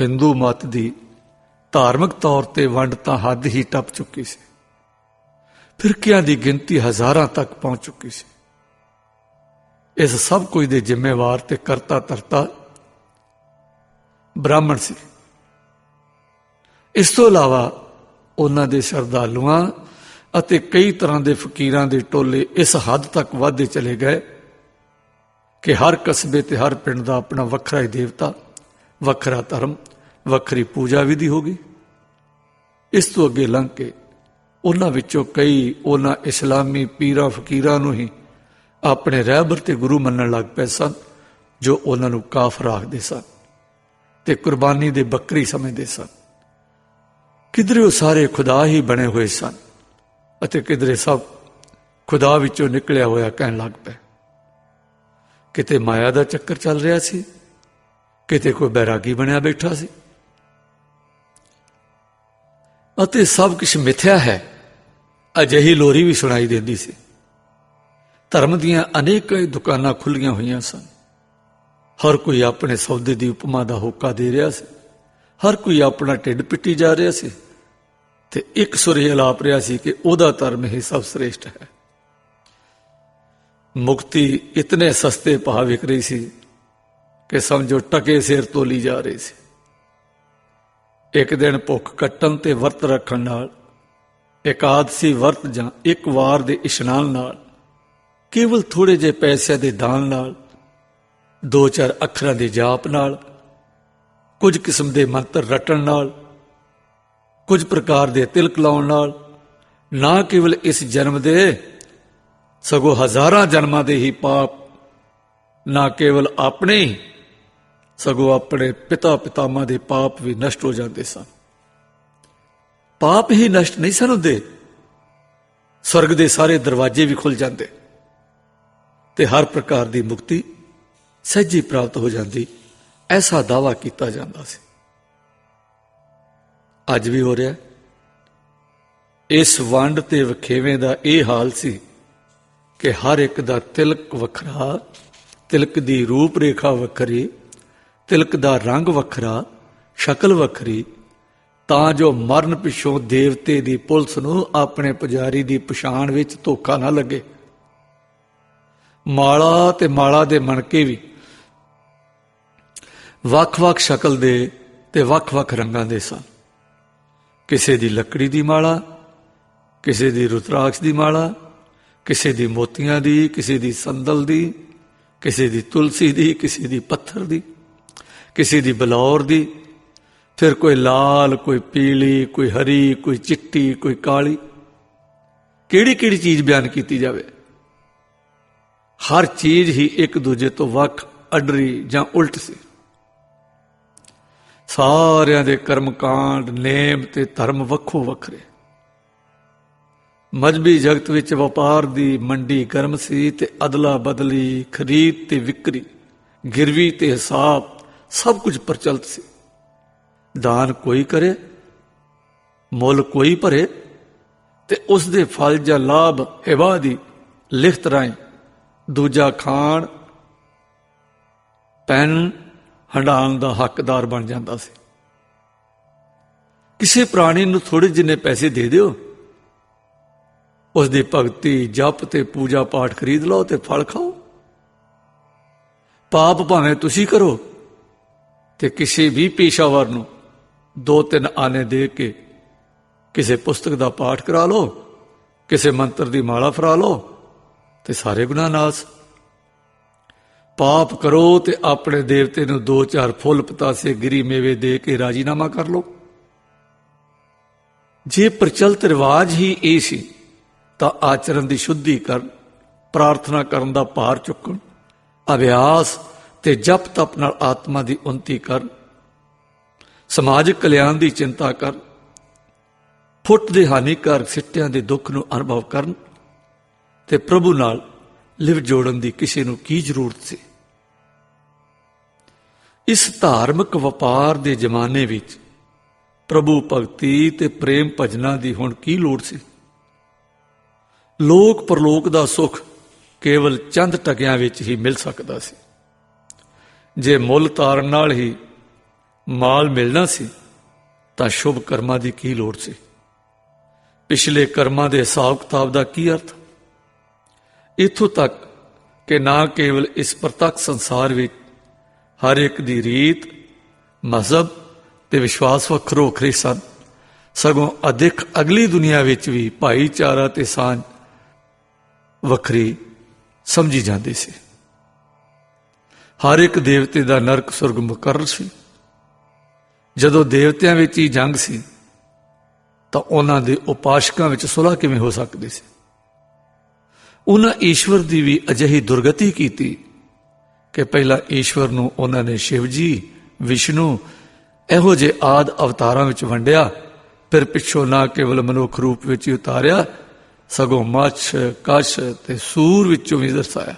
ਹਿੰਦੂ ਮਤ ਦੀ ਧਾਰਮਿਕ ਤੌਰ ਤੇ ਵੰਡ ਤਾਂ ਹੱਦ ਹੀ ਟੱਪ ਚੁੱਕੀ ਸੀ। ਫਿਰਕਿਆਂ ਦੀ ਗਿਣਤੀ ਹਜ਼ਾਰਾਂ ਤੱਕ ਪਹੁੰਚ ਚੁੱਕੀ ਸੀ। ਇਸ ਸਭ ਕੁਝ ਦੇ ਜ਼ਿੰਮੇਵਾਰ ਤੇ ਕਰਤਾ ਧਰਤਾ ਬ੍ਰਾਹਮਣ ਸੀ। ਇਸ ਤੋਂ ਇਲਾਵਾ ਉਹਨਾਂ ਦੇ ਸ਼ਰਧਾਲੂਆਂ ਅਤੇ ਕਈ ਤਰ੍ਹਾਂ ਦੇ ਫਕੀਰਾਂ ਦੇ ਟੋਲੇ ਇਸ ਹੱਦ ਤੱਕ ਵਧਦੇ ਚਲੇ ਗਏ ਕਿ ਹਰ ਕਸਬੇ ਤੇ ਹਰ ਪਿੰਡ ਦਾ ਆਪਣਾ ਵੱਖਰਾ ਹੀ ਦੇਵਤਾ, ਵੱਖਰਾ ਧਰਮ ਵੱਖਰੀ ਪੂਜਾ ਵਿਧੀ ਹੋ ਗਈ। ਇਸ ਤੋਂ ਅੱਗੇ ਲੰਘ ਕੇ ਉਹਨਾਂ ਵਿੱਚੋਂ ਕਈ ਉਹਨਾਂ ਇਸਲਾਮੀ ਪੀਰਾਂ ਫਕੀਰਾਂ ਨੂੰ ਹੀ ਆਪਣੇ ਰਹਿਬਰ ਤੇ ਗੁਰੂ ਮੰਨਣ ਲੱਗ ਪਏ ਸਨ, ਜੋ ਉਹਨਾਂ ਨੂੰ ਕਾਫਰ ਆਖਦੇ ਸਨ ਤੇ ਕੁਰਬਾਨੀ ਦੇ ਬੱਕਰੀ ਸਮਝਦੇ ਸਨ। ਕਿਧਰੇ ਉਹ ਸਾਰੇ ਖੁਦਾ ਹੀ ਬਣੇ ਹੋਏ ਸਨ ਅਤੇ ਕਿਧਰੇ ਸਭ ਖੁਦਾ ਵਿੱਚੋਂ ਨਿਕਲਿਆ ਹੋਇਆ ਕਹਿਣ ਲੱਗ ਪਏ। ਕਿਤੇ ਮਾਇਆ ਦਾ ਚੱਕਰ ਚੱਲ ਰਿਹਾ ਸੀ, ਕਿਤੇ ਕੋਈ ਬੈਰਾਗੀ ਬਣਿਆ ਬੈਠਾ ਸੀ। ਅਤੇ ਸਭ ਕੁਝ ਮਿਥਿਆ ਹੈ। ਅਜਿਹੀ ਲੋਰੀ ਵੀ ਸੁਣਾਈ ਦਿੰਦੀ ਸੀ। ਧਰਮ ਦੀਆਂ ਅਨੇਕ ਦੁਕਾਨਾਂ ਖੁੱਲੀਆਂ ਹੋਈਆਂ ਸਨ। ਹਰ ਕੋਈ ਆਪਣੇ ਸੌਦੇ ਦੀ ਉਪਮਾ ਦਾ ਹੋਕਾ ਦੇ ਰਿਹਾ ਸੀ। ਹਰ ਕੋਈ ਆਪਣਾ ਢਿੱਡ ਪਿੱਟੀ ਜਾ ਰਿਹਾ ਸੀ। ਤੇ ਇੱਕ ਸੁਰ ਇਹ ਅਲਾਪ ਰਿਹਾ ਸੀ ਕਿ ਉਹਦਾ ਧਰਮ ਹੀ ਸਭ ਸ੍ਰੇਸ਼ਟ ਹੈ। ਮੁਕਤੀ ਇਤਨੇ ਸਸਤੇ ਭਾਅ ਵਿਕ ਰਹੀ ਸੀ ਕਿ ਸਮਝੋ ਟਕੇ ਸਿਰ ਤੋਲੀ ਜਾ ਰਹੀ ਸੀ। ਇੱਕ ਦਿਨ ਭੁੱਖ ਕੱਟਣ ਤੇ ਵਰਤ ਰੱਖਣ ਨਾਲ ਇਕਾਦਸੀ ਵਰਤ ਜਾਂ ਇੱਕ ਵਾਰ ਦੇ ਇਸ਼ਨਾਨ ਨਾਲ, ਕੇਵਲ ਥੋੜੇ ਜਿਹੇ ਪੈਸਿਆਂ ਦੇ ਦਾਨ ਨਾਲ, ਦੋ ਚਾਰ ਅੱਖਰਾਂ ਦੇ ਜਾਪ ਨਾਲ, ਕੁਝ ਕਿਸਮ ਦੇ ਮੰਤਰ ਰਟਣ ਨਾਲ, ਕੁਝ ਪ੍ਰਕਾਰ ਦੇ ਤਿਲਕ ਲਾਉਣ ਨਾਲ, ਨਾ ਕੇਵਲ ਇਸ ਜਨਮ ਦੇ, ਸਗੋਂ ਹਜ਼ਾਰਾਂ ਜਨਮਾਂ ਦੇ ਹੀ ਪਾਪ, ਨਾ ਕੇਵਲ ਆਪਣੇ ਹੀ ਸਗੋਂ ਆਪਣੇ ਪਿਤਾ ਪਿਤਾਮਾ ਦੇ ਪਾਪ ਵੀ ਨਸ਼ਟ ਹੋ ਜਾਂਦੇ ਸਨ। ਪਾਪ ਹੀ ਨਸ਼ਟ ਨਹੀਂ ਸਨ ਹੁੰਦੇ। ਸਵਰਗ ਦੇ ਸਾਰੇ ਦਰਵਾਜ਼ੇ ਵੀ ਖੁੱਲ ਜਾਂਦੇ ਤੇ ਹਰ ਪ੍ਰਕਾਰ ਦੀ ਮੁਕਤੀ ਸਹਿਜੀ ਪ੍ਰਾਪਤ ਹੋ ਜਾਂਦੀ। ਐਸਾ ਦਾਵਾ ਕੀਤਾ ਜਾਂਦਾ ਸੀ। ਅੱਜ ਵੀ ਹੋ ਰਿਹਾ। ਇਸ ਵੰਡ ਤੇ ਵਖੇਵੇਂ ਦਾ ਇਹ ਹਾਲ ਸੀ ਕਿ ਹਰ ਇੱਕ ਦਾ ਤਿਲਕ ਵੱਖਰਾ, ਤਿਲਕ ਦੀ ਰੂਪ ਰੇਖਾ ਵੱਖਰੀ ਤਿਲਕ ਦਾ ਰੰਗ ਵੱਖਰਾ, ਸ਼ਕਲ ਵੱਖਰੀ, ਤਾਂ ਜੋ ਮਰਨ ਪਿਛੋਂ ਦੇਵਤੇ ਦੀ ਪੁਲਿਸ ਨੂੰ ਆਪਣੇ ਪੁਜਾਰੀ ਦੀ ਪਛਾਣ ਵਿੱਚ ਧੋਖਾ ਨਾ ਲੱਗੇ। ਮਾਲਾ ਤੇ ਮਾਲਾ ਦੇ ਮਣਕੇ ਵੀ ਵੱਖ-ਵੱਖ ਸ਼ਕਲ ਦੇ ਤੇ ਵੱਖ-ਵੱਖ ਰੰਗਾਂ ਦੇ ਸਨ। ਕਿਸੇ ਦੀ ਲੱਕੜੀ ਦੀ ਮਾਲਾ, ਕਿਸੇ ਦੀ ਰੁਤਰਾਕਸ਼ ਦੀ ਮਾਲਾ, ਕਿਸੇ ਦੀ ਮੋਤੀਆਂ ਦੀ, ਕਿਸੇ ਦੀ ਸੰਦਲ ਦੀ, ਕਿਸੇ ਦੀ ਤੁਲਸੀ ਦੀ, ਕਿਸੇ ਦੀ ਪੱਥਰ ਦੀ। ਕਿਸੇ ਦੀ ਬਲੌਰ ਦੀ, ਫਿਰ ਕੋਈ ਲਾਲ, ਕੋਈ ਪੀਲੀ, ਕੋਈ ਹਰੀ, ਕੋਈ ਚਿੱਟੀ, ਕੋਈ ਕਾਲੀ। ਕਿਹੜੀ ਕਿਹੜੀ ਚੀਜ਼ ਬਿਆਨ ਕੀਤੀ ਜਾਵੇ? ਹਰ ਚੀਜ਼ ਹੀ ਇੱਕ ਦੂਜੇ ਤੋਂ ਵੱਖ, ਅਡਰੀ ਜਾਂ ਉਲਟ ਸੀ। ਸਾਰਿਆਂ ਦੇ ਕਰਮ ਕਾਂਡ ਨੇਮ ਤੇ ਧਰਮ ਵੱਖੋ ਵੱਖਰੇ। ਮਜਬੀ ਜਗਤ ਵਿੱਚ ਵਪਾਰ ਦੀ ਮੰਡੀ ਗਰਮ ਸੀ ਤੇ ਅਦਲਾ ਬਦਲੀ, ਖਰੀਦ ਤੇ ਵਿਕਰੀ, ਗਿਰਵੀ ਤੇ ਹਿਸਾਬ ਸਭ ਕੁਝ ਪ੍ਰਚਲਿਤ ਸੀ। ਦਾਨ ਕੋਈ ਕਰੇ, ਮੁੱਲ ਕੋਈ ਭਰੇ ਤੇ ਉਸ ਦੇ ਫਲ ਜਾਂ ਲਾਭ ਹਿਵਾ ਦੀ ਲਿਖਤ ਰਾਈ ਦੂਜਾ ਖਾਣ, ਪੈਨ ਹੰਡਾਣ ਦਾ ਹੱਕਦਾਰ ਬਣ ਜਾਂਦਾ ਸੀ। ਕਿਸੇ ਪ੍ਰਾਣੀ ਨੂੰ ਥੋੜੇ ਜਿੰਨੇ ਪੈਸੇ ਦੇ ਦਿਓ ਉਸ ਦੀ ਭਗਤੀ, ਜਪ ਤੇ ਪੂਜਾ ਪਾਠ ਖਰੀਦ ਲਓ ਤੇ ਫਲ ਖਾਓ। ਪਾਪ ਭਾਵੇਂ ਤੁਸੀਂ ਕਰੋ ਤੇ ਕਿਸੇ ਵੀ ਪੇਸ਼ਾਵਰ ਨੂੰ ਦੋ ਤਿੰਨ ਆਨੇ ਦੇ ਕੇ ਕਿਸੇ ਪੁਸਤਕ ਦਾ ਪਾਠ ਕਰਾ ਲਓ, ਕਿਸੇ ਮੰਤਰ ਦੀ ਮਾਲਾ ਫਰਾ ਲਓ ਤੇ ਸਾਰੇ ਗੁਨਾਹ ਨਾਸ। ਪਾਪ ਕਰੋ ਤੇ ਆਪਣੇ ਦੇਵਤੇ ਨੂੰ ਦੋ ਚਾਰ ਫੁੱਲ ਪਤਾਸੇ ਗਿਰੀ ਮੇਵੇ ਦੇ ਕੇ ਰਾਜੀਨਾਮਾ ਕਰ ਲਓ। ਜੇ ਪ੍ਰਚਲਿਤ ਰਿਵਾਜ ਹੀ ਇਹ ਸੀ, ਤਾਂ ਆਚਰਣ ਦੀ ਸ਼ੁੱਧੀ ਕਰਨ, ਪ੍ਰਾਰਥਨਾ ਕਰਨ ਦਾ ਭਾਰ ਚੁੱਕਣ, ਅਭਿਆਸ ਤੇ ਜਪ ਤਪ ਨਾਲ ਆਤਮਾ ਦੀ ਉન્નਤੀ ਕਰਨ ਸਮਾਜਿਕ ਕਲਿਆਣ ਦੀ ਚਿੰਤਾ ਕਰਨ ਫੁੱਟ ਦੇ ਹਾਨੀਕਾਰਕ ਸਿੱਟਿਆਂ ਦੇ ਦੁੱਖ ਨੂੰ ਅਨੁਭਵ ਕਰਨ ਤੇ ਪ੍ਰਭੂ ਨਾਲ ਲਿਵ ਜੋੜਨ ਦੀ ਕਿਸੇ ਨੂੰ ਕੀ ਜ਼ਰੂਰਤ ਸੀ? ਇਸ ਧਾਰਮਿਕ ਵਪਾਰ ਦੇ ਜ਼ਮਾਨੇ ਵਿੱਚ ਪ੍ਰਭੂ ਭਗਤੀ ਤੇ ਪ੍ਰੇਮ ਭਜਨਾਂ ਦੀ ਹੁਣ ਕੀ ਲੋੜ ਸੀ? ਲੋਕ ਪਰਲੋਕ ਦਾ ਸੁਖ ਕੇਵਲ ਚੰਦ ਟਕਿਆਂ ਵਿੱਚ ਹੀ ਮਿਲ ਸਕਦਾ ਸੀ। ਜੇ ਮੁੱਲ ਤਾਰਨ ਨਾਲ ਹੀ ਮਾਲ ਮਿਲਣਾ ਸੀ, ਤਾਂ ਸ਼ੁਭ ਕਰਮਾਂ ਦੀ ਕੀ ਲੋੜ ਸੀ? ਪਿਛਲੇ ਕਰਮਾਂ ਦੇ ਹਿਸਾਬ ਕਿਤਾਬ ਦਾ ਕੀ ਅਰਥ? ਇਥੋਂ ਤੱਕ ਕਿ ਨਾ ਕੇਵਲ ਇਸ ਪ੍ਰਤੱਖ ਸੰਸਾਰ ਵਿੱਚ ਹਰ ਇੱਕ ਦੀ ਰੀਤ, ਮਜ਼ਹਬ ਤੇ ਵਿਸ਼ਵਾਸ ਵੱਖਰੋ ਵੱਖਰੇ ਸਨ। ਸਗੋਂ ਅਧਿਕ ਅਗਲੀ ਦੁਨੀਆ ਵਿੱਚ ਵੀ ਭਾਈਚਾਰਾ ਤੇ ਸਾਂਝ ਵੱਖਰੀ ਸਮਝੀ ਜਾਂਦੀ ਸੀ। ਹਰ ਇੱਕ ਦੇਵਤੇ ਦਾ ਨਰਕ ਸੁਰਗ ਮੁਕਰਰ ਸੀ। ਜਦੋਂ ਦੇਵਤਿਆਂ ਵਿੱਚ ਹੀ ਜੰਗ ਸੀ, ਤਾਂ ਉਹਨਾਂ ਦੇ ਉਪਾਸ਼ਕਾਂ ਵਿੱਚ ਸੁਲ੍ਹਾ ਕਿਵੇਂ ਹੋ ਸਕਦੀ ਸੀ? ਉਹਨਾਂ ਈਸ਼ਵਰ ਦੀ ਵੀ ਅਜਿਹੀ ਦੁਰਗਤੀ ਕੀਤੀ ਕਿ ਪਹਿਲਾਂ ਈਸ਼ਵਰ ਨੂੰ ਉਹਨਾਂ ਨੇ ਸ਼ਿਵ ਜੀ ਵਿਸ਼ਨੂੰ ਇਹੋ ਜਿਹੇ ਆਦ ਅਵਤਾਰਾਂ ਵਿੱਚ ਵੰਡਿਆ, ਫਿਰ ਪਿੱਛੋਂ ਨਾ ਕੇਵਲ ਮਨੁੱਖ ਰੂਪ ਵਿੱਚ ਹੀ ਉਤਾਰਿਆ, ਸਗੋਂ ਮੱਛ, ਕਸ਼ ਤੇ ਸੂਰ ਵਿੱਚੋਂ ਵੀ ਦਰਸਾਇਆ।